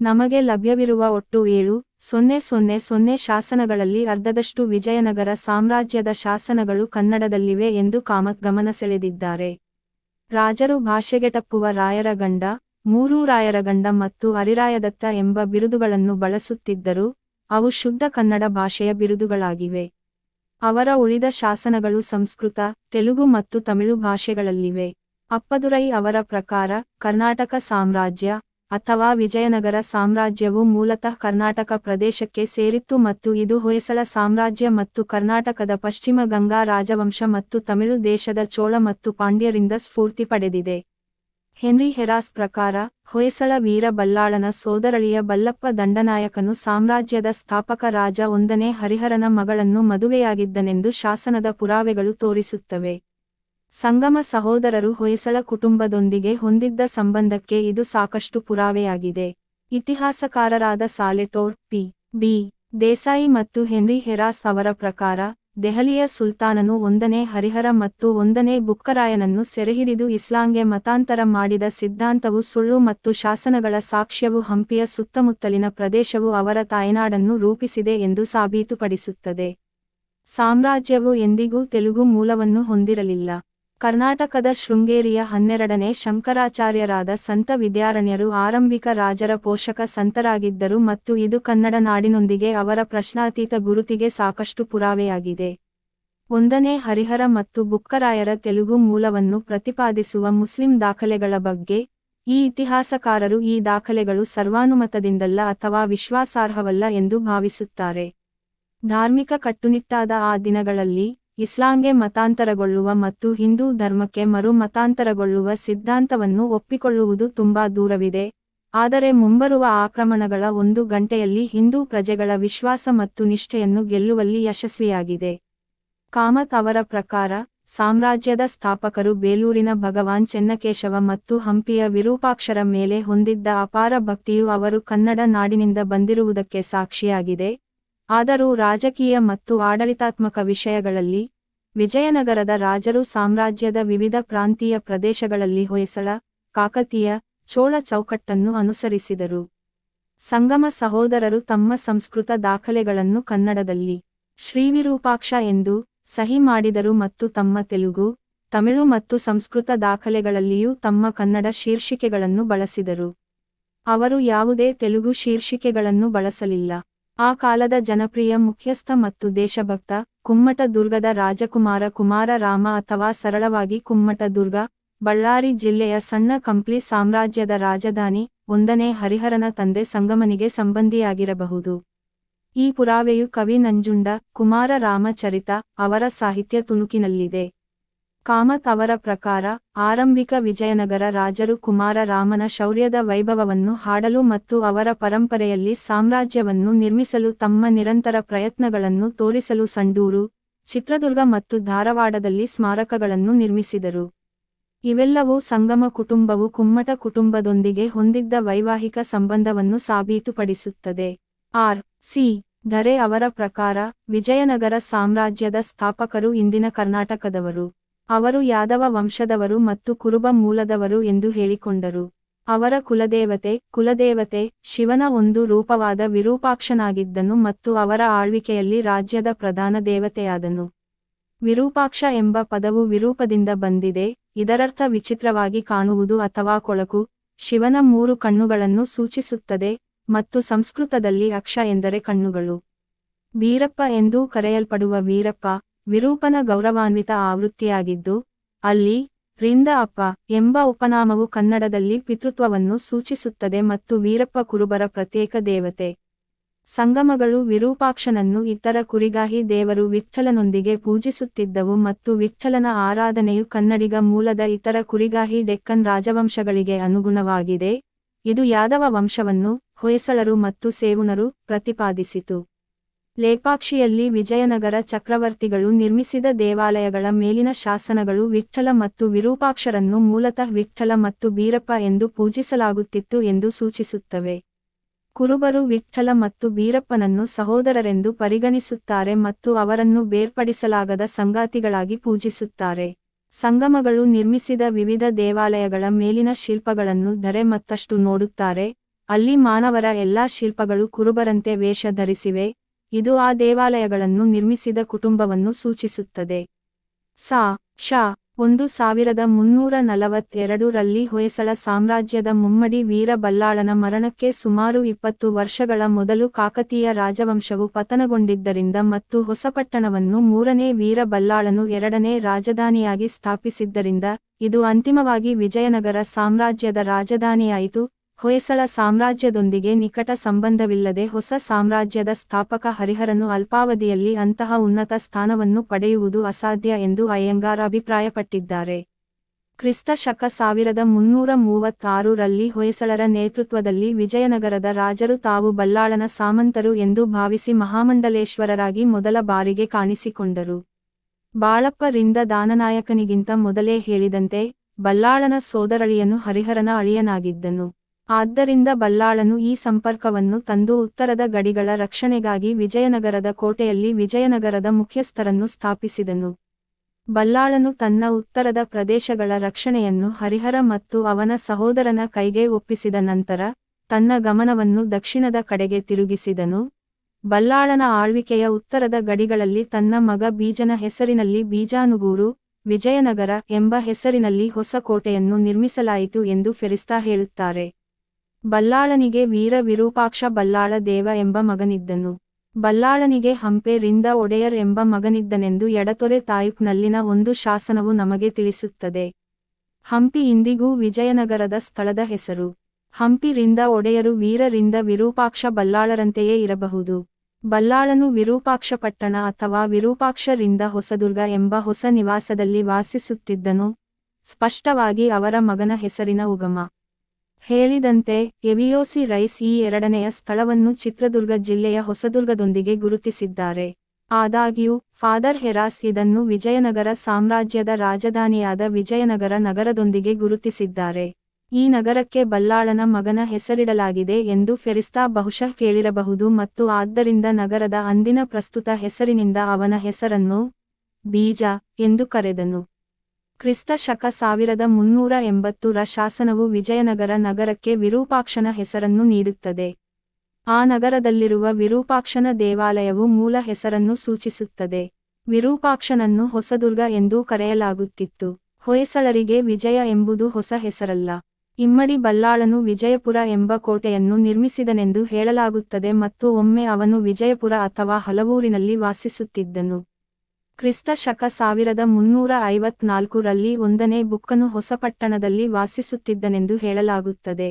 Speaker 1: ನಮಗೆ ಲಭ್ಯವಿರುವ ಒಟ್ಟು ಏಳು, ಸೊನ್ನೆ ಸೊನ್ನೆ ಸೊನ್ನೆ ಶಾಸನಗಳಲ್ಲಿ ಅರ್ಧದಷ್ಟು ವಿಜಯನಗರ ಸಾಮ್ರಾಜ್ಯದ ಶಾಸನಗಳು ಕನ್ನಡದಲ್ಲಿವೆ ಎಂದು ಕಾಮತ್ ಗಮನ ಸೆಳೆದಿದ್ದಾರೆ. ರಾಜರು ಭಾಷೆಗೆಟಪ್ಪುವ ರಾಯರ ಗಂಡ, ಮೂರೂ ರಾಯರ ಗಂಡ ಮತ್ತು ಅರಿರಾಯದತ್ತ ಎಂಬ ಬಿರುದುಗಳನ್ನು ಬಳಸುತ್ತಿದ್ದರು, ಅವು ಶುದ್ಧ ಕನ್ನಡ ಭಾಷೆಯ ಬಿರುದುಗಳಾಗಿವೆ. ಅವರ ಉಳಿದ ಶಾಸನಗಳು ಸಂಸ್ಕೃತ, ತೆಲುಗು ಮತ್ತು ತಮಿಳು ಭಾಷೆಗಳಲ್ಲಿವೆ. ಅಪ್ಪದುರೈ ಅವರ ಪ್ರಕಾರ ಕರ್ನಾಟಕ ಸಾಮ್ರಾಜ್ಯ ಅಥವಾ ವಿಜಯನಗರ ಸಾಮ್ರಾಜ್ಯವು ಮೂಲತಃ ಕರ್ನಾಟಕ ಪ್ರದೇಶಕ್ಕೆ ಸೇರಿತ್ತು ಮತ್ತು ಇದು ಹೊಯ್ಸಳ ಸಾಮ್ರಾಜ್ಯ ಮತ್ತು ಕರ್ನಾಟಕದ ಪಶ್ಚಿಮ ಗಂಗಾ ರಾಜವಂಶ ಮತ್ತು ತಮಿಳು ದೇಶದ ಚೋಳ ಮತ್ತು ಪಾಂಡ್ಯರಿಂದ ಸ್ಫೂರ್ತಿ ಪಡೆದಿದೆ. ಹೆನ್ರಿ ಹೆರಾಸ್ ಪ್ರಕಾರ, ಹೊಯ್ಸಳ ವೀರ ಬಲ್ಲಾಳನ ಸೋದರಳಿಯ ಬಲ್ಲಪ್ಪ ದಂಡನಾಯಕನು ಸಾಮ್ರಾಜ್ಯದ ಸ್ಥಾಪಕ ರಾಜ ಒಂದನೇ ಹರಿಹರನ ಮಗಳನ್ನು ಮದುವೆಯಾಗಿದ್ದನೆಂದು ಶಾಸನದ ಪುರಾವೆಗಳು ತೋರಿಸುತ್ತವೆ. ಸಂಗಮ ಸಹೋದರರು ಹೊಯ್ಸಳ ಕುಟುಂಬದೊಂದಿಗೆ ಹೊಂದಿದ್ದ ಸಂಬಂಧಕ್ಕೆ ಇದು ಸಾಕಷ್ಟು ಪುರಾವೆಯಾಗಿದೆ. ಇತಿಹಾಸಕಾರರಾದ ಸಾಲೆಟೋರ್, ಪಿ. ಬಿ. ದೇಸಾಯಿ ಮತ್ತು ಹೆನ್ರಿ ಹೆರಾಸ್ ಅವರ ಪ್ರಕಾರ, ದೆಹಲಿಯ ಸುಲ್ತಾನನು ಒಂದನೇ ಹರಿಹರ ಮತ್ತು ಒಂದನೇ ಬುಕ್ಕರಾಯನನ್ನು ಸೆರೆಹಿಡಿದು ಇಸ್ಲಾಂಗೆ ಮತಾಂತರ ಮಾಡಿದ ಸಿದ್ಧಾಂತವು ಸುಳ್ಳು ಮತ್ತು ಶಾಸನಗಳ ಸಾಕ್ಷ್ಯವು ಹಂಪಿಯ ಸುತ್ತಮುತ್ತಲಿನ ಪ್ರದೇಶವು ಅವರ ತಾಯ್ನಾಡನ್ನು ರೂಪಿಸಿದೆ ಎಂದು ಸಾಬೀತುಪಡಿಸುತ್ತದೆ. ಸಾಮ್ರಾಜ್ಯವು ಎಂದಿಗೂ ತೆಲುಗು ಮೂಲವನ್ನು ಹೊಂದಿರಲಿಲ್ಲ. ಕರ್ನಾಟಕದ ಶೃಂಗೇರಿಯ ಹನ್ನೆರಡನೇ ಶಂಕರಾಚಾರ್ಯರಾದ ಸಂತ ವಿದ್ಯಾರಣ್ಯರು ಆರಂಭಿಕ ರಾಜರ ಪೋಷಕ ಸಂತರಾಗಿದ್ದರು ಮತ್ತು ಇದು ಕನ್ನಡ ನಾಡಿನೊಂದಿಗೆ ಅವರ ಪ್ರಶ್ನಾತೀತ ಗುರುತಿಗೆ ಸಾಕಷ್ಟು ಪುರಾವೆಯಾಗಿದೆ. ಒಂದನೇ ಹರಿಹರ ಮತ್ತು ಬುಕ್ಕರಾಯರ ತೆಲುಗು ಮೂಲವನ್ನು ಪ್ರತಿಪಾದಿಸುವ ಮುಸ್ಲಿಂ ದಾಖಲೆಗಳ ಬಗ್ಗೆ, ಈ ಇತಿಹಾಸಕಾರರು ಈ ದಾಖಲೆಗಳು ಸರ್ವಾನುಮತದಿಂದಲ್ಲ ಅಥವಾ ವಿಶ್ವಾಸಾರ್ಹವಲ್ಲ ಎಂದು ಭಾವಿಸುತ್ತಾರೆ. ಧಾರ್ಮಿಕ ಕಟ್ಟುನಿಟ್ಟಾದ ಆ ದಿನಗಳಲ್ಲಿ ಇಸ್ಲಾಂಗೆ ಮತಾಂತರಗೊಳ್ಳುವ ಮತ್ತು ಹಿಂದೂ ಧರ್ಮಕ್ಕೆ ಮರು ಮತಾಂತರಗೊಳ್ಳುವ ಸಿದ್ಧಾಂತವನ್ನು ಒಪ್ಪಿಕೊಳ್ಳುವುದು ತುಂಬಾ ದೂರವಿದೆ. ಆದರೆ ಮುಂಬರುವ ಆಕ್ರಮಣಗಳ ಒಂದು ಗಂಟೆಯಲ್ಲಿ ಹಿಂದೂ ಪ್ರಜೆಗಳ ವಿಶ್ವಾಸ ಮತ್ತು ನಿಷ್ಠೆಯನ್ನು ಗೆಲ್ಲುವಲ್ಲಿ ಯಶಸ್ವಿಯಾಗಿದೆ. ಕಾಮತ್ ಅವರ ಪ್ರಕಾರ, ಸಾಮ್ರಾಜ್ಯದ ಸ್ಥಾಪಕರು ಬೇಲೂರಿನ ಭಗವಾನ್ ಚೆನ್ನಕೇಶವ ಮತ್ತು ಹಂಪಿಯ ವಿರೂಪಾಕ್ಷರ ಮೇಲೆ ಹೊಂದಿದ್ದ ಅಪಾರ ಭಕ್ತಿಯು ಅವರು ಕನ್ನಡ ನಾಡಿನಿಂದ ಬಂದಿರುವುದಕ್ಕೆ ಸಾಕ್ಷಿಯಾಗಿದೆ. ಆದರೂ ರಾಜಕೀಯ ಮತ್ತು ಆಡಳಿತಾತ್ಮಕ ವಿಷಯಗಳಲ್ಲಿ, ವಿಜಯನಗರದ ರಾಜರು ಸಾಮ್ರಾಜ್ಯದ ವಿವಿಧ ಪ್ರಾಂತೀಯ ಪ್ರದೇಶಗಳಲ್ಲಿ ಹೊಯ್ಸಳ, ಕಾಕತೀಯ, ಚೋಳ ಚೌಕಟ್ಟನ್ನು ಅನುಸರಿಸಿದರು. ಸಂಗಮ ಸಹೋದರರು ತಮ್ಮ ಸಂಸ್ಕೃತ ದಾಖಲೆಗಳನ್ನು ಕನ್ನಡದಲ್ಲಿ ಶ್ರೀವಿರೂಪಾಕ್ಷ ಎಂದು ಸಹಿ ಮಾಡಿದರು ಮತ್ತು ತಮ್ಮ ತೆಲುಗು, ತಮಿಳು ಮತ್ತು ಸಂಸ್ಕೃತ ದಾಖಲೆಗಳಲ್ಲಿಯೂ ತಮ್ಮ ಕನ್ನಡ ಶೀರ್ಷಿಕೆಗಳನ್ನು ಬಳಸಿದರು. ಅವರು ಯಾವುದೇ ತೆಲುಗು ಶೀರ್ಷಿಕೆಗಳನ್ನು ಬಳಸಲಿಲ್ಲ. ಆ ಕಾಲದ ಜನಪ್ರಿಯ ಮುಖ್ಯಸ್ಥ ಮತ್ತು ದೇಶಭಕ್ತ ಕುಮ್ಮಟ ದುರ್ಗದ ರಾಜಕುಮಾರ ಕುಮಾರ ರಾಮ ಅಥವಾ ಸರಳವಾಗಿ ಕುಮ್ಮಟ ದುರ್ಗ, ಬಳ್ಳಾರಿ ಜಿಲ್ಲೆಯ ಸಣ್ಣ ಕಂಪ್ಲಿ ಸಾಮ್ರಾಜ್ಯದ ರಾಜಧಾನಿ, ಒಂದನೇ ಹರಿಹರನ ತಂದೆ ಸಂಗಮನಿಗೆ ಸಂಬಂಧಿಯಾಗಿರಬಹುದು. ಈ ಪುರಾವೆಯು ಕವಿ ನಂಜುಂಡ, ಕುಮಾರ ರಾಮಚರಿತ ಅವರ ಸಾಹಿತ್ಯ ತುಣುಕಿನಲ್ಲಿದೆ. ಕಾಮತ್ ಅವರ ಪ್ರಕಾರ, ಆರಂಭಿಕ ವಿಜಯನಗರ ರಾಜರು ಕುಮಾರ ರಾಮನ ಶೌರ್ಯದ ವೈಭವವನ್ನು ಹಾಡಲು ಮತ್ತು ಅವರ ಪರಂಪರೆಯಲ್ಲಿ ಸಾಮ್ರಾಜ್ಯವನ್ನು ನಿರ್ಮಿಸಲು ತಮ್ಮ ನಿರಂತರ ಪ್ರಯತ್ನಗಳನ್ನು ತೋರಿಸಲು ಸಂಡೂರು, ಚಿತ್ರದುರ್ಗ ಮತ್ತು ಧಾರವಾಡದಲ್ಲಿ ಸ್ಮಾರಕಗಳನ್ನು ನಿರ್ಮಿಸಿದರು. ಇವೆಲ್ಲವೂ ಸಂಗಮ ಕುಟುಂಬವು ಕುಮ್ಮಟ ಕುಟುಂಬದೊಂದಿಗೆ ಹೊಂದಿದ್ದ ವೈವಾಹಿಕ ಸಂಬಂಧವನ್ನು ಸಾಬೀತುಪಡಿಸುತ್ತದೆ. ಆರ್. ಸಿ. ಧರೆ ಅವರ ಪ್ರಕಾರ, ವಿಜಯನಗರ ಸಾಮ್ರಾಜ್ಯದ ಸ್ಥಾಪಕರು ಇಂದಿನ ಕರ್ನಾಟಕದವರು. ಅವರು ಯಾದವ ವಂಶದವರು ಮತ್ತು ಕುರುಬ ಮೂಲದವರು ಎಂದು ಹೇಳಿಕೊಂಡರು. ಅವರ ಕುಲದೇವತೆ ಕುಲದೇವತೆ, ಶಿವನ ಒಂದು ರೂಪವಾದ ವಿರೂಪಾಕ್ಷನಾಗಿದ್ದನು ಮತ್ತು ಅವರ ಆಳ್ವಿಕೆಯಲ್ಲಿ ರಾಜ್ಯದ ಪ್ರಧಾನ ದೇವತೆಯಾದನು. ವಿರೂಪಾಕ್ಷ ಎಂಬ ಪದವು ವಿರೂಪದಿಂದ ಬಂದಿದೆ, ಇದರರ್ಥ ವಿಚಿತ್ರವಾಗಿ ಕಾಣುವುದು ಅಥವಾ ಕೊಳಕು, ಶಿವನ ಮೂರು ಕಣ್ಣುಗಳನ್ನು ಸೂಚಿಸುತ್ತದೆ ಮತ್ತು ಸಂಸ್ಕೃತದಲ್ಲಿ ಅಕ್ಷ ಎಂದರೆ ಕಣ್ಣುಗಳು. ವೀರಪ್ಪ ಎಂದೂ ಕರೆಯಲ್ಪಡುವ ವೀರಪ್ಪ ವಿರೂಪನ ಗೌರವಾನ್ವಿತ ಆವೃತ್ತಿಯಾಗಿದ್ದು, ಅಲ್ಲಿ, ರಿಂದ ಅಪ್ಪ ಎಂಬ ಉಪನಾಮವು ಕನ್ನಡದಲ್ಲಿ ಪಿತೃತ್ವವನ್ನು ಸೂಚಿಸುತ್ತದೆ ಮತ್ತು ವೀರಪ್ಪ ಕುರುಬರ ಪ್ರತ್ಯೇಕ ದೇವತೆ. ಸಂಗಮಗಳು ವಿರೂಪಾಕ್ಷನನ್ನು ಇತರ ಕುರಿಗಾಹಿ ದೇವರು ವಿಠ್ಠಲನೊಂದಿಗೆ ಪೂಜಿಸುತ್ತಿದ್ದವು ಮತ್ತು ವಿಠ್ಠಲನ ಆರಾಧನೆಯು ಕನ್ನಡಿಗ ಮೂಲದ ಇತರ ಕುರಿಗಾಹಿ ಡೆಕ್ಕನ್ ರಾಜವಂಶಗಳಿಗೆ ಅನುಗುಣವಾಗಿದೆ. ಇದು ಯಾದವ ವಂಶವನ್ನು ಹೊಯ್ಸಳರು ಮತ್ತು ಸೇವುಣರು ಪ್ರತಿಪಾದಿಸಿತು. ಲೇಪಾಕ್ಷಿಯಲ್ಲಿ ವಿಜಯನಗರ ಚಕ್ರವರ್ತಿಗಳು ನಿರ್ಮಿಸಿದ ದೇವಾಲಯಗಳ ಮೇಲಿನ ಶಾಸನಗಳು ವಿಠ್ಠಲ ಮತ್ತು ವಿರೂಪಾಕ್ಷರನ್ನು ಮೂಲತಃ ವಿಠ್ಠಲ ಮತ್ತು ಬೀರಪ್ಪ ಎಂದು ಪೂಜಿಸಲಾಗುತ್ತಿತ್ತು ಎಂದು ಸೂಚಿಸುತ್ತವೆ. ಕುರುಬರು ವಿಠ್ಠಲ ಮತ್ತು ಬೀರಪ್ಪನನ್ನು ಸಹೋದರರೆಂದು ಪರಿಗಣಿಸುತ್ತಾರೆ ಮತ್ತು ಅವರನ್ನು ಬೇರ್ಪಡಿಸಲಾಗದ ಸಂಗಾತಿಗಳಾಗಿ ಪೂಜಿಸುತ್ತಾರೆ. ಸಂಗಮಗಳು ನಿರ್ಮಿಸಿದ ವಿವಿಧ ದೇವಾಲಯಗಳ ಮೇಲಿನ ಶಿಲ್ಪಗಳನ್ನು ಧರೆ ಮತ್ತಷ್ಟು ನೋಡುತ್ತಾರೆ. ಅಲ್ಲಿ ಮಾನವರ ಎಲ್ಲಾ ಶಿಲ್ಪಗಳು ಕುರುಬರಂತೆ ವೇಷ ಧರಿಸಿವೆ. ಇದು ಆ ದೇವಾಲಯಗಳನ್ನು ನಿರ್ಮಿಸಿದ ಕುಟುಂಬವನ್ನು ಸೂಚಿಸುತ್ತದೆ. ಸಾ, ಶ, ಒಂದು ಸಾವಿರದ ಮುನ್ನೂರ ನಲವತ್ತೆರಡರಲ್ಲಿ ಹೊಯ್ಸಳ ಸಾಮ್ರಾಜ್ಯದ ಮುಮ್ಮಡಿ ವೀರ ಬಲ್ಲಾಳನ ಮರಣಕ್ಕೆ ಸುಮಾರು ಇಪ್ಪತ್ತು ವರ್ಷಗಳ ಮೊದಲು ಕಾಕತೀಯ ರಾಜವಂಶವು ಪತನಗೊಂಡಿದ್ದರಿಂದ ಮತ್ತು ಹೊಸಪಟ್ಟಣವನ್ನು ಮೂರನೇ ವೀರ ಬಲ್ಲಾಳನು ಎರಡನೇ ರಾಜಧಾನಿಯಾಗಿ ಸ್ಥಾಪಿಸಿದ್ದರಿಂದ, ಇದು ಅಂತಿಮವಾಗಿ ವಿಜಯನಗರ ಸಾಮ್ರಾಜ್ಯದ ರಾಜಧಾನಿಯಾಯಿತು. ಹೊಯ್ಸಳ ಸಾಮ್ರಾಜ್ಯದೊಂದಿಗೆ ನಿಕಟ ಸಂಬಂಧವಿಲ್ಲದೆ ಹೊಸ ಸಾಮ್ರಾಜ್ಯದ ಸ್ಥಾಪಕ ಹರಿಹರನು ಅಲ್ಪಾವಧಿಯಲ್ಲಿ ಅಂತಹ ಉನ್ನತ ಸ್ಥಾನವನ್ನು ಪಡೆಯುವುದು ಅಸಾಧ್ಯ ಎಂದು ಅಯ್ಯಂಗಾರ್ ಅಭಿಪ್ರಾಯಪಟ್ಟಿದ್ದಾರೆ. ಕ್ರಿಸ್ತ ಶಕ ಸಾವಿರದ ಮುನ್ನೂರ ಮೂವತ್ತಾರು ರಲ್ಲಿ ಹೊಯ್ಸಳರ ನೇತೃತ್ವದಲ್ಲಿ ವಿಜಯನಗರದ ರಾಜರು ತಾವು ಬಲ್ಲಾಳನ ಸಾಮಂತರು ಎಂದು ಭಾವಿಸಿ ಮಹಾಮಂಡಲೇಶ್ವರರಾಗಿ ಮೊದಲ ಬಾರಿಗೆ ಕಾಣಿಸಿಕೊಂಡರು. ಬಾಳಪ್ಪ ರಿಂದ ದಾನನಾಯಕನಿಗಿಂತ ಮೊದಲೇ ಹೇಳಿದಂತೆ, ಬಲ್ಲಾಳನ ಸೋದರಳಿಯನು ಹರಿಹರನ ಅಳಿಯನಾಗಿದ್ದನು. ಆದ್ದರಿಂದ ಬಲ್ಲಾಳನು ಈ ಸಂಪರ್ಕವನ್ನು ತಂದು ಉತ್ತರದ ಗಡಿಗಳ ರಕ್ಷಣೆಗಾಗಿ ವಿಜಯನಗರದ ಕೋಟೆಯಲ್ಲಿ ವಿಜಯನಗರದ ಮುಖ್ಯಸ್ಥರನ್ನು ಸ್ಥಾಪಿಸಿದನು. ಬಲ್ಲಾಳನು ತನ್ನ ಉತ್ತರದ ಪ್ರದೇಶಗಳ ರಕ್ಷಣೆಯನ್ನು ಹರಿಹರ ಮತ್ತು ಅವನ ಸಹೋದರನ ಕೈಗೆ ಒಪ್ಪಿಸಿದ ನಂತರ ತನ್ನ ಗಮನವನ್ನು ದಕ್ಷಿಣದ ಕಡೆಗೆ ತಿರುಗಿಸಿದನು. ಬಲ್ಲಾಳನ ಆಳ್ವಿಕೆಯ ಉತ್ತರದ ಗಡಿಗಳಲ್ಲಿ ತನ್ನ ಮಗ ಬೀಜನ ಹೆಸರಿನಲ್ಲಿ ಬೀಜಾನುಗೂರು, ವಿಜಯನಗರ ಎಂಬ ಹೆಸರಿನಲ್ಲಿ ಹೊಸ ಕೋಟೆಯನ್ನು ನಿರ್ಮಿಸಲಾಯಿತು ಎಂದು ಫೆರಿಸ್ತಾ ಹೇಳುತ್ತಾರೆ. ಬಲ್ಲಾಳನಿಗೆ ವೀರ ವಿರೂಪಾಕ್ಷ ಬಲ್ಲಾಳ ದೇವ ಎಂಬ ಮಗನಿದ್ದನು. ಬಲ್ಲಾಳನಿಗೆ ಹಂಪೆ ರಿಂದ ಒಡೆಯರ್ ಎಂಬ ಮಗನಿದ್ದನೆಂದು ಎಡತೊರೆ ತಾಯುಕ್ನಲ್ಲಿನ ಒಂದು ಶಾಸನವು ನಮಗೆ ತಿಳಿಸುತ್ತದೆ. ಹಂಪಿ ಇಂದಿಗೂ ವಿಜಯನಗರದ ಸ್ಥಳದ ಹೆಸರು. ಹಂಪಿ ರಿಂದ ಒಡೆಯರು ವೀರರಿಂದ ವಿರೂಪಾಕ್ಷ ಬಲ್ಲಾಳರಂತೆಯೇ ಇರಬಹುದು. ಬಲ್ಲಾಳನು ವಿರೂಪಾಕ್ಷ ಪಟ್ಟಣ ಅಥವಾ ವಿರೂಪಾಕ್ಷ ರಿಂದ ಹೊಸದುರ್ಗ ಎಂಬ ಹೊಸ ನಿವಾಸದಲ್ಲಿ ವಾಸಿಸುತ್ತಿದ್ದನು. ಸ್ಪಷ್ಟವಾಗಿ ಅವರ ಮಗನ ಹೆಸರಿನ ಉಗಮ. ಹೇಳಿದಂತೆ ಎವಿಯೋಸಿ ರೈಸ್ ಈ ಎರಡನೆಯ ಸ್ಥಳವನ್ನು ಚಿತ್ರದುರ್ಗ ಜಿಲ್ಲೆಯ ಹೊಸದುರ್ಗದೊಂದಿಗೆ ಗುರುತಿಸಿದ್ದಾರೆ. ಆದಾಗ್ಯೂ, ಫಾದರ್ ಹೆರಾಸ್ ಇದನ್ನು ವಿಜಯನಗರ ಸಾಮ್ರಾಜ್ಯದ ರಾಜಧಾನಿಯಾದ ವಿಜಯನಗರ ನಗರದೊಂದಿಗೆ ಗುರುತಿಸಿದ್ದಾರೆ. ಈ ನಗರಕ್ಕೆ ಬಲ್ಲಾಳನ ಮಗನ ಹೆಸರಿಡಲಾಗಿದೆ ಎಂದು ಫೆರಿಸ್ತಾ ಬಹುಶಃ ಕೇಳಿರಬಹುದು ಮತ್ತು ಆದ್ದರಿಂದ ನಗರದ ಅಂದಿನ ಪ್ರಸ್ತುತ ಹೆಸರಿನಿಂದ ಅವನ ಹೆಸರನ್ನು ಬೀಜ ಎಂದು ಕರೆದನು. ಕ್ರಿಸ್ತ ಶಕ ಸಾವಿರದ ಮುನ್ನೂರ ಎಂಬತ್ತು ರ ಶಾಸನವು ವಿಜಯನಗರ ನಗರಕ್ಕೆ ವಿರೂಪಾಕ್ಷನ ಹೆಸರನ್ನು ನೀಡುತ್ತದೆ. ಆ ನಗರದಲ್ಲಿರುವ ವಿರೂಪಾಕ್ಷನ ದೇವಾಲಯವು ಮೂಲ ಹೆಸರನ್ನು ಸೂಚಿಸುತ್ತದೆ. ವಿರೂಪಾಕ್ಷನನ್ನು ಹೊಸದುರ್ಗ ಎಂದೂ ಕರೆಯಲಾಗುತ್ತಿತ್ತು. ಹೊಯ್ಸಳರಿಗೆ ವಿಜಯ ಎಂಬುದು ಹೊಸ ಹೆಸರಲ್ಲ. ಇಮ್ಮಡಿ ಬಲ್ಲಾಳನು ವಿಜಯಪುರ ಎಂಬ ಕೋಟೆಯನ್ನು ನಿರ್ಮಿಸಿದನೆಂದು ಹೇಳಲಾಗುತ್ತದೆ ಮತ್ತು ಒಮ್ಮೆ ಅವನು ವಿಜಯಪುರ ಅಥವಾ ಹಲವೂರಿನಲ್ಲಿ ವಾಸಿಸುತ್ತಿದ್ದನು. ಕ್ರಿಸ್ತ ಶಕ ಸಾವಿರದ ಮುನ್ನೂರ ಐವತ್ನಾಲ್ಕು ರಲ್ಲಿ ಒಂದನೇ ಬುಕ್ಕನು ಹೊಸಪಟ್ಟಣದಲ್ಲಿ ವಾಸಿಸುತ್ತಿದ್ದನೆಂದು ಹೇಳಲಾಗುತ್ತದೆ.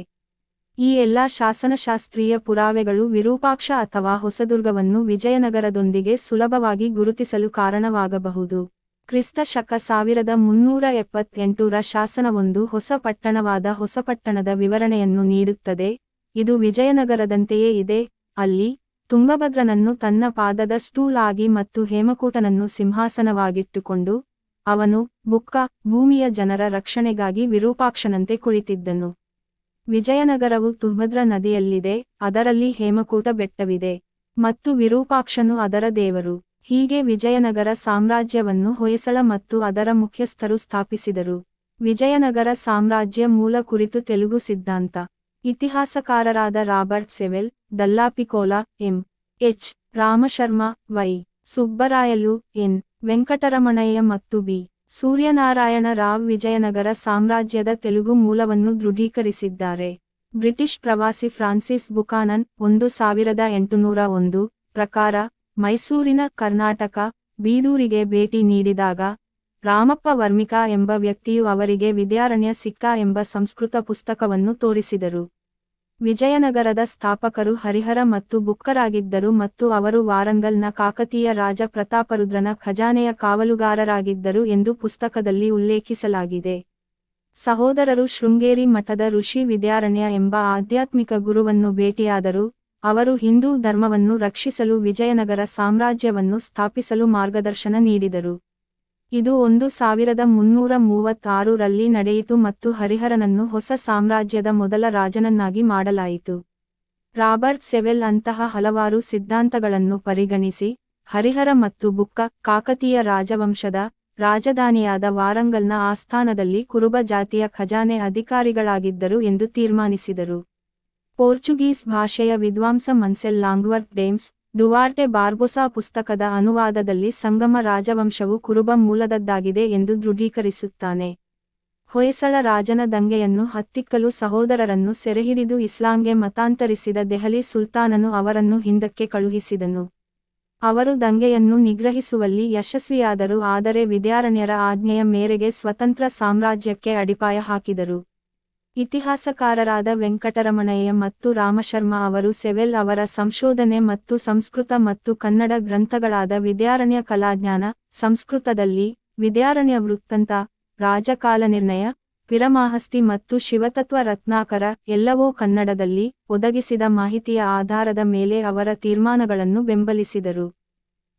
Speaker 1: ಈ ಎಲ್ಲಾ ಶಾಸನಶಾಸ್ತ್ರೀಯ ಪುರಾವೆಗಳು ವಿರೂಪಾಕ್ಷ ಅಥವಾ ಹೊಸದುರ್ಗವನ್ನು ವಿಜಯನಗರದೊಂದಿಗೆ ಸುಲಭವಾಗಿ ಗುರುತಿಸಲು ಕಾರಣವಾಗಬಹುದು. ಕ್ರಿಸ್ತ ಶಕ ಸಾವಿರದ ಮುನ್ನೂರ ಎಪ್ಪತ್ತೆಂಟು ರ ಶಾಸನವೊಂದು ಹೊಸ ಪಟ್ಟಣವಾದ ಹೊಸಪಟ್ಟಣದ ವಿವರಣೆಯನ್ನು ನೀಡುತ್ತದೆ. ಇದು ವಿಜಯನಗರದಂತೆಯೇ ಇದೆ. ಅಲ್ಲಿ ತುಂಗಭದ್ರನನ್ನು ತನ್ನ ಪಾದದ ಸ್ಟೂಲ್ ಆಗಿ ಮತ್ತು ಹೇಮಕೂಟನನ್ನು ಸಿಂಹಾಸನವಾಗಿಟ್ಟುಕೊಂಡು, ಅವನು ಬುಕ್ಕ, ಭೂಮಿಯ ಜನರ ರಕ್ಷಣೆಗಾಗಿ ವಿರೂಪಾಕ್ಷನಂತೆ ಕುಳಿತಿದ್ದನು. ವಿಜಯನಗರವು ತುಭದ್ರ ನದಿಯಲ್ಲಿದೆ, ಅದರಲ್ಲಿ ಹೇಮಕೂಟ ಬೆಟ್ಟವಿದೆ ಮತ್ತು ವಿರೂಪಾಕ್ಷನು ಅದರ ದೇವರು. ಹೀಗೆ ವಿಜಯನಗರ ಸಾಮ್ರಾಜ್ಯವನ್ನು ಹೊಯ್ಸಳ ಮತ್ತು ಅದರ ಮುಖ್ಯಸ್ಥರು ಸ್ಥಾಪಿಸಿದರು. ವಿಜಯನಗರ ಸಾಮ್ರಾಜ್ಯ ಮೂಲ ಕುರಿತು ತೆಲುಗು ಸಿದ್ಧಾಂತ. ಇತಿಹಾಸಕಾರರಾದ Robert Sewell Dallapiccola M. H. Ramasharma, Y. Subbarayalu, N. Venkataramanayya ಮತ್ತು ಬಿ. ಸೂರ್ಯನಾರಾಯಣ ರಾವ್ ವಿಜಯನಗರ ಸಾಮ್ರಾಜ್ಯದ ತೆಲುಗು ಮೂಲವನ್ನು ದೃಢೀಕರಿಸಿದ್ದಾರೆ. ಬ್ರಿಟಿಷ್ ಪ್ರವಾಸಿ ಫ್ರಾನ್ಸಿಸ್ ಬುಕಾನನ್, ಒಂದು ಸಾವಿರದ ಎಂಟುನೂರ ಒಂದು ಪ್ರಕಾರ ಮೈಸೂರಿನ ಕರ್ನಾಟಕ, ಬೀದೂರಿಗೆ ಭೇಟಿ ನೀಡಿದಾಗ ರಾಮಪ್ಪ ವರ್ಮಿಕಾ ಎಂಬ ವ್ಯಕ್ತಿಯು ಅವರಿಗೆ ವಿದ್ಯಾರಣ್ಯ ಸಿಕ್ಕ ಎಂಬ ಸಂಸ್ಕೃತ ಪುಸ್ತಕವನ್ನು ತೋರಿಸಿದರು. ವಿಜಯನಗರದ ಸ್ಥಾಪಕರು ಹರಿಹರ ಮತ್ತು ಬುಕ್ಕರಾಗಿದ್ದರು ಮತ್ತು ಅವರು ವಾರಂಗಲ್ನ ಕಾಕತೀಯ ರಾಜ ಪ್ರತಾಪರುದ್ರನ ಖಜಾನೆಯ ಕಾವಲುಗಾರರಾಗಿದ್ದರು ಎಂದು ಪುಸ್ತಕದಲ್ಲಿ ಉಲ್ಲೇಖಿಸಲಾಗಿದೆ. ಸಹೋದರರು ಶೃಂಗೇರಿ ಮಠದ ಋಷಿ ವಿದ್ಯಾರಣ್ಯ ಎಂಬ ಆಧ್ಯಾತ್ಮಿಕ ಗುರುವನ್ನು ಭೇಟಿಯಾದರು. ಅವರು ಹಿಂದೂ ಧರ್ಮವನ್ನು ರಕ್ಷಿಸಲು ವಿಜಯನಗರ ಸಾಮ್ರಾಜ್ಯವನ್ನು ಸ್ಥಾಪಿಸಲು ಮಾರ್ಗದರ್ಶನ ನೀಡಿದರು. ಇದು ಒಂದು ಸಾವಿರದ ಮುನ್ನೂರ ಮೂವತ್ತಾರು ರಲ್ಲಿ ನಡೆಯಿತು ಮತ್ತು ಹರಿಹರನನ್ನು ಹೊಸ ಸಾಮ್ರಾಜ್ಯದ ಮೊದಲ ರಾಜನನ್ನಾಗಿ ಮಾಡಲಾಯಿತು. ರಾಬರ್ಟ್ ಸೆವೆಲ್ ಅಂತಹ ಹಲವಾರು ಸಿದ್ಧಾಂತಗಳನ್ನು ಪರಿಗಣಿಸಿ, ಹರಿಹರ ಮತ್ತು ಬುಕ್ಕ ಕಾಕತೀಯ ರಾಜವಂಶದ ರಾಜಧಾನಿಯಾದ ವಾರಂಗಲ್ನ ಆಸ್ಥಾನದಲ್ಲಿ ಕುರುಬ ಜಾತಿಯ ಖಜಾನೆ ಅಧಿಕಾರಿಗಳಾಗಿದ್ದರು ಎಂದು ತೀರ್ಮಾನಿಸಿದರು. ಪೋರ್ಚುಗೀಸ್ ಭಾಷೆಯ ವಿದ್ವಾಂಸ ಮನ್ಸೆಲ್ ಲಾಂಗ್ವರ್ತ್ ಡೇಮ್ಸ್ ಡುವಾರ್ಟೆ ಬಾರ್ಬೊಸಾ ಪುಸ್ತಕದ ಅನುವಾದದಲ್ಲಿ ಸಂಗಮ ರಾಜವಂಶವು ಕುರುಬ ಮೂಲದದ್ದಾಗಿದೆ ಎಂದು ದೃಢೀಕರಿಸುತ್ತಾನೆ. ಹೊಯ್ಸಳ ರಾಜನ ದಂಗೆಯನ್ನು ಹತ್ತಿಕ್ಕಲು ಸಹೋದರರನ್ನು ಸೆರೆಹಿಡಿದು ಇಸ್ಲಾಂಗೆ ಮತಾಂತರಿಸಿದ ದೆಹಲಿ ಸುಲ್ತಾನನು ಅವರನ್ನು ಹಿಂದಕ್ಕೆ ಕಳುಹಿಸಿದನು. ಅವರು ದಂಗೆಯನ್ನು ನಿಗ್ರಹಿಸುವಲ್ಲಿ ಯಶಸ್ವಿಯಾದರು ಆದರೆ ವಿದ್ಯಾರಣ್ಯರ ಆಜ್ಞೆಯ ಮೇರೆಗೆ ಸ್ವತಂತ್ರ ಸಾಮ್ರಾಜ್ಯಕ್ಕೆ ಅಡಿಪಾಯ ಹಾಕಿದರು. ಇತಿಹಾಸಕಾರರಾದ ವೆಂಕಟರಮಣಯ್ಯ ಮತ್ತು ರಾಮಶರ್ಮ ಅವರು ಸೆವೆಲ್ ಅವರ ಸಂಶೋಧನೆ ಮತ್ತು ಸಂಸ್ಕೃತ ಮತ್ತು ಕನ್ನಡ ಗ್ರಂಥಗಳಾದ ವಿದ್ಯಾರಣ್ಯ ಕಲಾಜ್ಞಾನ, ಸಂಸ್ಕೃತದಲ್ಲಿ, ವಿದ್ಯಾರಣ್ಯ ವೃತ್ತಂತ, ರಾಜಕಾಲ ನಿರ್ಣಯ ವಿರಮಾಹಸ್ತಿ ಮತ್ತು ಶಿವತತ್ವ ರತ್ನಾಕರ ಎಲ್ಲವೂ ಕನ್ನಡದಲ್ಲಿ ಒದಗಿಸಿದ ಮಾಹಿತಿಯ ಆಧಾರದ ಮೇಲೆ ಅವರ ತೀರ್ಮಾನಗಳನ್ನು ಬೆಂಬಲಿಸಿದರು.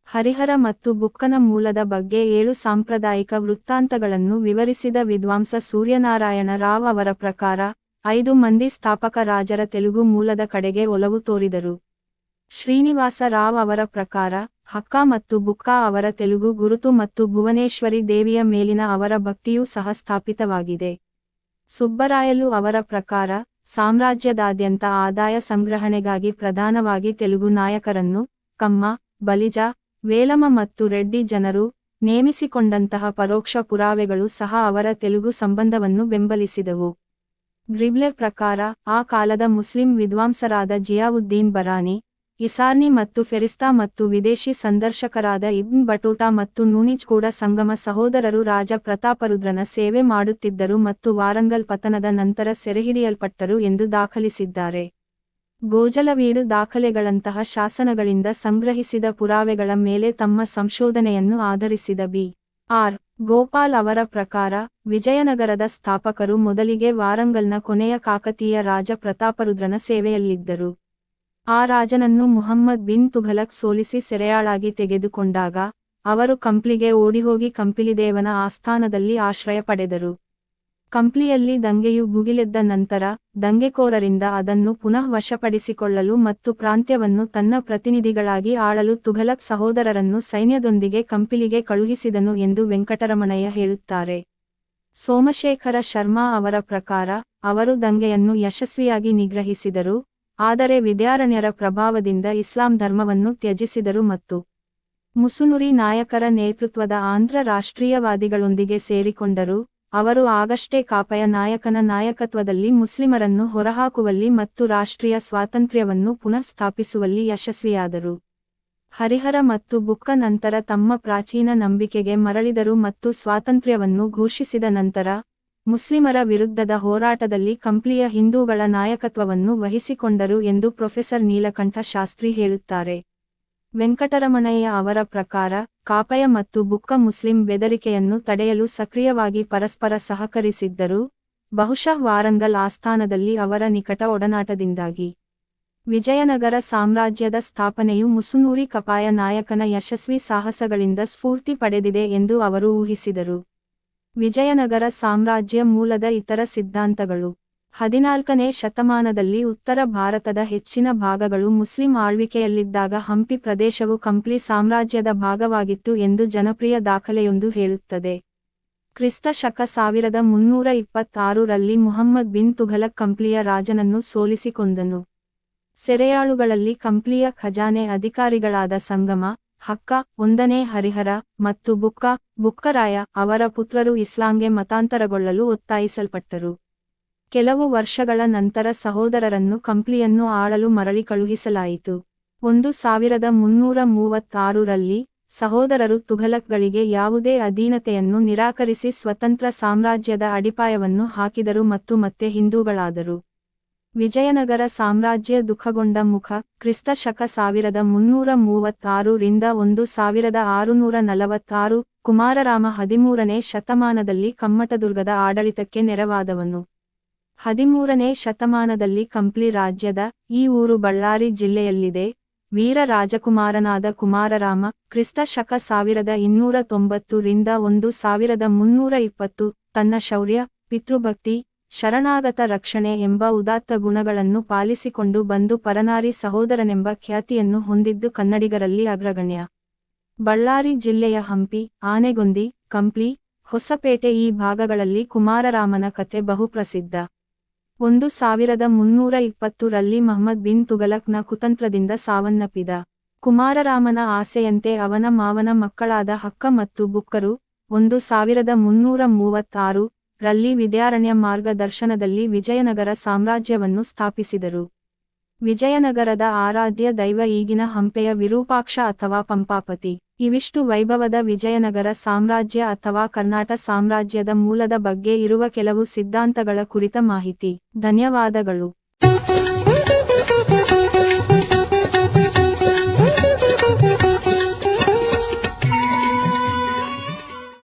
Speaker 1: ಹರಿಹರ ಮತ್ತು ಬುಕ್ಕನ ಮೂಲದ ಬಗ್ಗೆ ಏಳು ಸಾಂಪ್ರದಾಯಿಕ ವೃತ್ತಾಂತಗಳನ್ನು ವಿವರಿಸಿದ ವಿದ್ವಾಂಸ ಸೂರ್ಯನಾರಾಯಣ ರಾವ್ ಅವರ ಪ್ರಕಾರ, ಐದು ಮಂದಿ ಸ್ಥಾಪಕ ರಾಜರ ತೆಲುಗು ಮೂಲದ ಕಡೆಗೆ ಒಲವು ತೋರಿದರು. ಶ್ರೀನಿವಾಸ ರಾವ್ ಅವರ ಪ್ರಕಾರ, ಹಕ್ಕ ಮತ್ತು ಬುಕ್ಕ ಅವರ ತೆಲುಗು ಗುರುತು ಮತ್ತು ಭುವನೇಶ್ವರಿ ದೇವಿಯ ಮೇಲಿನ ಅವರ ಭಕ್ತಿಯೂ ಸಹ ಸ್ಥಾಪಿತವಾಗಿದೆ ಸುಬ್ಬರಾಯಲು ಅವರ ಪ್ರಕಾರ, ಸಾಮ್ರಾಜ್ಯದಾದ್ಯಂತ ಆದಾಯ ಸಂಗ್ರಹಣೆಗಾಗಿ ಪ್ರಧಾನವಾಗಿ ತೆಲುಗು ನಾಯಕರನ್ನು ಕಮ್ಮ, ಬಲಿಜ ವೇಲಮ ಮತ್ತು ರೆಡ್ಡಿ ಜನರು ನೇಮಿಸಿಕೊಂಡಂತಹ ಪರೋಕ್ಷ ಪುರಾವೆಗಳು ಸಹ ಅವರ ತೆಲುಗು ಸಂಬಂಧವನ್ನು ಬೆಂಬಲಿಸಿದವು. ಗ್ರಿಬ್ಲೆ ಪ್ರಕಾರ, ಆ ಕಾಲದ ಮುಸ್ಲಿಂ ವಿದ್ವಾಂಸರಾದ ಜಿಯಾವುದ್ದೀನ್ ಬರಾನಿ, ಇಸಾರ್ನಿ ಮತ್ತು ಫೆರಿಸ್ತಾ ಮತ್ತು ವಿದೇಶಿ ಸಂದರ್ಶಕರಾದ ಇಬ್ನ್ ಬಟೂಟಾ ಮತ್ತು ನೂನಿಜ್ ಕೂಡ ಸಂಗಮ ಸಹೋದರರು ರಾಜ ಪ್ರತಾಪರುದ್ರನ ಸೇವೆ ಮಾಡುತ್ತಿದ್ದರು ಮತ್ತು ವಾರಂಗಲ್ ಪತನದ ನಂತರ ಸೆರೆಹಿಡಿಯಲ್ಪಟ್ಟರು ಎಂದು ದಾಖಲಿಸಿದ್ದಾರೆ. ಗೋಜಲವೀಡು ದಾಖಲೆಗಳಂತಹ ಶಾಸನಗಳಿಂದ ಸಂಗ್ರಹಿಸಿದ ಪುರಾವೆಗಳ ಮೇಲೆ ತಮ್ಮ ಸಂಶೋಧನೆಯನ್ನು ಆಧರಿಸಿದ ಬಿ. ಆರ್. ಗೋಪಾಲ್ ಅವರ ಪ್ರಕಾರ, ವಿಜಯನಗರದ ಸ್ಥಾಪಕರು ಮೊದಲಿಗೆ ವಾರಂಗಲ್ನ ಕೊನೆಯ ಕಾಕತೀಯ ರಾಜ ಪ್ರತಾಪರುದ್ರನ ಸೇವೆಯಲ್ಲಿದ್ದರು. ಆ ರಾಜನನ್ನು ಮುಹಮ್ಮದ್ ಬಿನ್ ತುಘಲಕ್ ಸೋಲಿಸಿ ಸೆರೆಯಾಳಾಗಿ ತೆಗೆದುಕೊಂಡಾಗ, ಅವರು ಕಂಪ್ಲಿಗೆ ಓಡಿಹೋಗಿ ಕಂಪಿಲಿದೇವನ ಆಸ್ಥಾನದಲ್ಲಿ ಆಶ್ರಯ ಪಡೆದರು. ಕಂಪ್ಲಿಯಲ್ಲಿ ದಂಗೆಯು ಭುಗಿಲೆದ್ದ ನಂತರ, ದಂಗೆಕೋರರಿಂದ ಅದನ್ನು ಪುನಃ ವಶಪಡಿಸಿಕೊಳ್ಳಲು ಮತ್ತು ಪ್ರಾಂತ್ಯವನ್ನು ತನ್ನ ಪ್ರತಿನಿಧಿಗಳಾಗಿ ಆಳಲು ತುಘಲಕ್ ಸಹೋದರರನ್ನು ಸೈನ್ಯದೊಂದಿಗೆ ಕಂಪಿಲಿಗೆ ಕಳುಹಿಸಿದನು ಎಂದು ವೆಂಕಟರಮಣಯ್ಯ ಹೇಳುತ್ತಾರೆ. ಸೋಮಶೇಖರ ಶರ್ಮಾ ಅವರ ಪ್ರಕಾರ, ಅವರು ದಂಗೆಯನ್ನು ಯಶಸ್ವಿಯಾಗಿ ನಿಗ್ರಹಿಸಿದರು, ಆದರೆ ವಿದ್ಯಾರಣ್ಯರ ಪ್ರಭಾವದಿಂದ ಇಸ್ಲಾಂ ಧರ್ಮವನ್ನು ತ್ಯಜಿಸಿದರು ಮತ್ತು ಮುಸುನುರಿ ನಾಯಕರ ನೇತೃತ್ವದ ಆಂಧ್ರ ರಾಷ್ಟ್ರೀಯವಾದಿಗಳೊಂದಿಗೆ ಸೇರಿಕೊಂಡರು ಅವರು ಆಗಷ್ಟೇ ಕಾಪಯ ನಾಯಕನ ನಾಯಕತ್ವದಲ್ಲಿ ಮುಸ್ಲಿಮರನ್ನು ಹೊರಹಾಕುವಲ್ಲಿ ಮತ್ತು ರಾಷ್ಟ್ರೀಯ ಸ್ವಾತಂತ್ರ್ಯವನ್ನು ಪುನಃ ಸ್ಥಾಪಿಸುವಲ್ಲಿ ಯಶಸ್ವಿಯಾದರು. ಹರಿಹರ ಮತ್ತು ಬುಕ್ಕ ನಂತರ ತಮ್ಮ ಪ್ರಾಚೀನ ನಂಬಿಕೆಗೆ ಮರಳಿದರು ಮತ್ತು ಸ್ವಾತಂತ್ರ್ಯವನ್ನು ಘೋಷಿಸಿದ ನಂತರ, ಮುಸ್ಲಿಮರ ವಿರುದ್ಧದ ಹೋರಾಟದಲ್ಲಿ ಕಂಪ್ಲಿಯ ಹಿಂದೂಗಳ ನಾಯಕತ್ವವನ್ನು ವಹಿಸಿಕೊಂಡರು ಎಂದು ಪ್ರೊಫೆಸರ್ ನೀಲಕಂಠ ಶಾಸ್ತ್ರಿ ಹೇಳುತ್ತಾರೆ. ವೆಂಕಟರಮಣಯ್ಯ ಅವರ ಪ್ರಕಾರ, ಕಾಪಯ ಮತ್ತು ಬುಕ್ಕ ಮುಸ್ಲಿಂ ಬೆದರಿಕೆಯನ್ನು ತಡೆಯಲು ಸಕ್ರಿಯವಾಗಿ ಪರಸ್ಪರ ಸಹಕರಿಸಿದ್ದರು. ಬಹುಶಃ ವಾರಂಗಲ್ ಆಸ್ಥಾನದಲ್ಲಿ ಅವರ ನಿಕಟ ಒಡನಾಟದಿಂದಾಗಿ. ವಿಜಯನಗರ ಸಾಮ್ರಾಜ್ಯದ ಸ್ಥಾಪನೆಯು ಮುಸುನೂರಿ ಕಪಾಯ ನಾಯಕನ ಯಶಸ್ವಿ ಸಾಹಸಗಳಿಂದ ಸ್ಫೂರ್ತಿ ಪಡೆದಿದೆ ಎಂದು ಅವರು ಊಹಿಸಿದರು. ವಿಜಯನಗರ ಸಾಮ್ರಾಜ್ಯ ಮೂಲದ ಇತರ ಸಿದ್ಧಾಂತಗಳು. ಹದಿನಾಲ್ಕನೇ ಶತಮಾನದಲ್ಲಿ ಉತ್ತರ ಭಾರತದ ಹೆಚ್ಚಿನ ಭಾಗಗಳು ಮುಸ್ಲಿಂ ಆಳ್ವಿಕೆಯಲ್ಲಿದ್ದಾಗ ಹಂಪಿ ಪ್ರದೇಶವು ಕಂಪ್ಲಿ ಸಾಮ್ರಾಜ್ಯದ ಭಾಗವಾಗಿತ್ತು ಎಂದು ಜನಪ್ರಿಯ ದಾಖಲೆಯೊಂದು ಹೇಳುತ್ತದೆ. ಕ್ರಿಸ್ತ ಶಕ ಸಾವಿರದ ಮುನ್ನೂರ ಇಪ್ಪತ್ತಾರರಲ್ಲಿ ಮುಹಮ್ಮದ್ ಬಿನ್ ತುಘಲಕ್ ಕಂಪ್ಲಿಯ ರಾಜನನ್ನು ಸೋಲಿಸಿ ಕೊಂದನು ಸೆರೆಯಾಳುಗಳಲ್ಲಿ ಕಂಪ್ಲಿಯ ಖಜಾನೆ ಅಧಿಕಾರಿಗಳಾದ ಸಂಗಮ, ಹಕ್ಕ, ಒಂದನೇ ಹರಿಹರ ಮತ್ತು ಬುಕ್ಕ, ಬುಕ್ಕರಾಯ ಅವರ ಪುತ್ರರು ಇಸ್ಲಾಂಗೆ ಮತಾಂತರಗೊಳ್ಳಲು ಒತ್ತಾಯಿಸಲ್ಪಟ್ಟರು. ಕೆಲವು ವರ್ಷಗಳ ನಂತರ ಸಹೋದರರನ್ನು ಕಂಪ್ಲಿಯನ್ನು ಆಳಲು ಮರಳಿ ಕಳುಹಿಸಲಾಯಿತು. ಒಂದು ಸಾವಿರದ ಮುನ್ನೂರ ಮೂವತ್ತಾರರಲ್ಲಿ ಸಹೋದರರು ತುಘಲಕ್ಗಳಿಗೆ ಯಾವುದೇ ಅಧೀನತೆಯನ್ನು ನಿರಾಕರಿಸಿ ಸ್ವತಂತ್ರ ಸಾಮ್ರಾಜ್ಯದ ಅಡಿಪಾಯವನ್ನು ಹಾಕಿದರು ಮತ್ತು ಮತ್ತೆ ಹಿಂದೂಗಳಾದರು. ವಿಜಯನಗರ ಸಾಮ್ರಾಜ್ಯ ದುಃಖಗೊಂಡ ಮುಖ, ಕ್ರಿಸ್ತ ಶಕ ಸಾವಿರದ ಮುನ್ನೂರ ಮೂವತ್ತಾರು ರಿಂದ ಒಂದು ಸಾವಿರದ ಆರುನೂರ ನಲವತ್ತಾರು, ಕುಮಾರರಾಮ ಹದಿಮೂರನೇ ಶತಮಾನದಲ್ಲಿ ಕಮ್ಮಟದುರ್ಗದ ಆಡಳಿತಕ್ಕೆ ನೆರವಾದವನು. ಹದಿಮೂರನೇ ಶತಮಾನದಲ್ಲಿ ಕಂಪ್ಲಿ ರಾಜ್ಯದ ಈ ಊರು ಬಳ್ಳಾರಿ ಜಿಲ್ಲೆಯಲ್ಲಿದೆ. ವೀರ ರಾಜಕುಮಾರನಾದ ಕುಮಾರರಾಮ ಕ್ರಿಸ್ತ ಶಕ ಸಾವಿರದ ಇನ್ನೂರ ತೊಂಬತ್ತು ರಿಂದ ಒಂದು ಸಾವಿರದ ಮುನ್ನೂರ ಇಪ್ಪತ್ತು ತನ್ನ ಶೌರ್ಯ, ಪಿತೃಭಕ್ತಿ, ಶರಣಾಗತ ರಕ್ಷಣೆ ಎಂಬ ಉದಾತ್ತ ಗುಣಗಳನ್ನು ಪಾಲಿಸಿಕೊಂಡು ಬಂದು ಪರನಾರಿ ಸಹೋದರನೆಂಬ ಖ್ಯಾತಿಯನ್ನು ಹೊಂದಿದ್ದು ಕನ್ನಡಿಗರಲ್ಲಿ ಅಗ್ರಗಣ್ಯ. ಬಳ್ಳಾರಿ ಜಿಲ್ಲೆಯ ಹಂಪಿ, ಆನೆಗೊಂದಿ, ಕಂಪ್ಲಿ, ಹೊಸಪೇಟೆ ಈ ಭಾಗಗಳಲ್ಲಿ ಕುಮಾರರಾಮನ ಕಥೆ ಬಹುಪ್ರಸಿದ್ಧ ಒಂದು ಸಾವಿರದ ಮುನ್ನೂರ ಇಪ್ಪತ್ತು ರಲ್ಲಿ ಮಹಮ್ಮದ್ ಬಿನ್ ತುಗಲಕ್ನ ಕುತಂತ್ರದಿಂದ ಸಾವನ್ನಪ್ಪಿದ. ಕುಮಾರರಾಮನ ಆಸೆಯಂತೆ ಅವನ ಮಾವನ ಮಕ್ಕಳಾದ ಹಕ್ಕ ಮತ್ತು ಬುಕ್ಕರು ಒಂದು ಸಾವಿರದ ಮುನ್ನೂರ ಮೂವತ್ತಾರು ರಲ್ಲಿ ವಿದ್ಯಾರಣ್ಯ ಮಾರ್ಗದರ್ಶನದಲ್ಲಿ ವಿಜಯನಗರ ಸಾಮ್ರಾಜ್ಯವನ್ನು ಸ್ಥಾಪಿಸಿದರು. ವಿಜಯನಗರದ ಆರಾಧ್ಯ ದೈವ ಈಗಿನ ಹಂಪೆಯ ವಿರೂಪಾಕ್ಷ ಅಥವಾ ಪಂಪಾಪತಿ. ಇವಿಷ್ಟು ವೈಭವದ ವಿಜಯನಗರ ಸಾಮ್ರಾಜ್ಯ ಅಥವಾ ಕರ್ನಾಟ ಸಾಮ್ರಾಜ್ಯದ ಮೂಲದ ಬಗ್ಗೆ ಇರುವ ಕೆಲವು ಸಿದ್ಧಾಂತಗಳ ಕುರಿತ ಮಾಹಿತಿ. ಧನ್ಯವಾದಗಳು.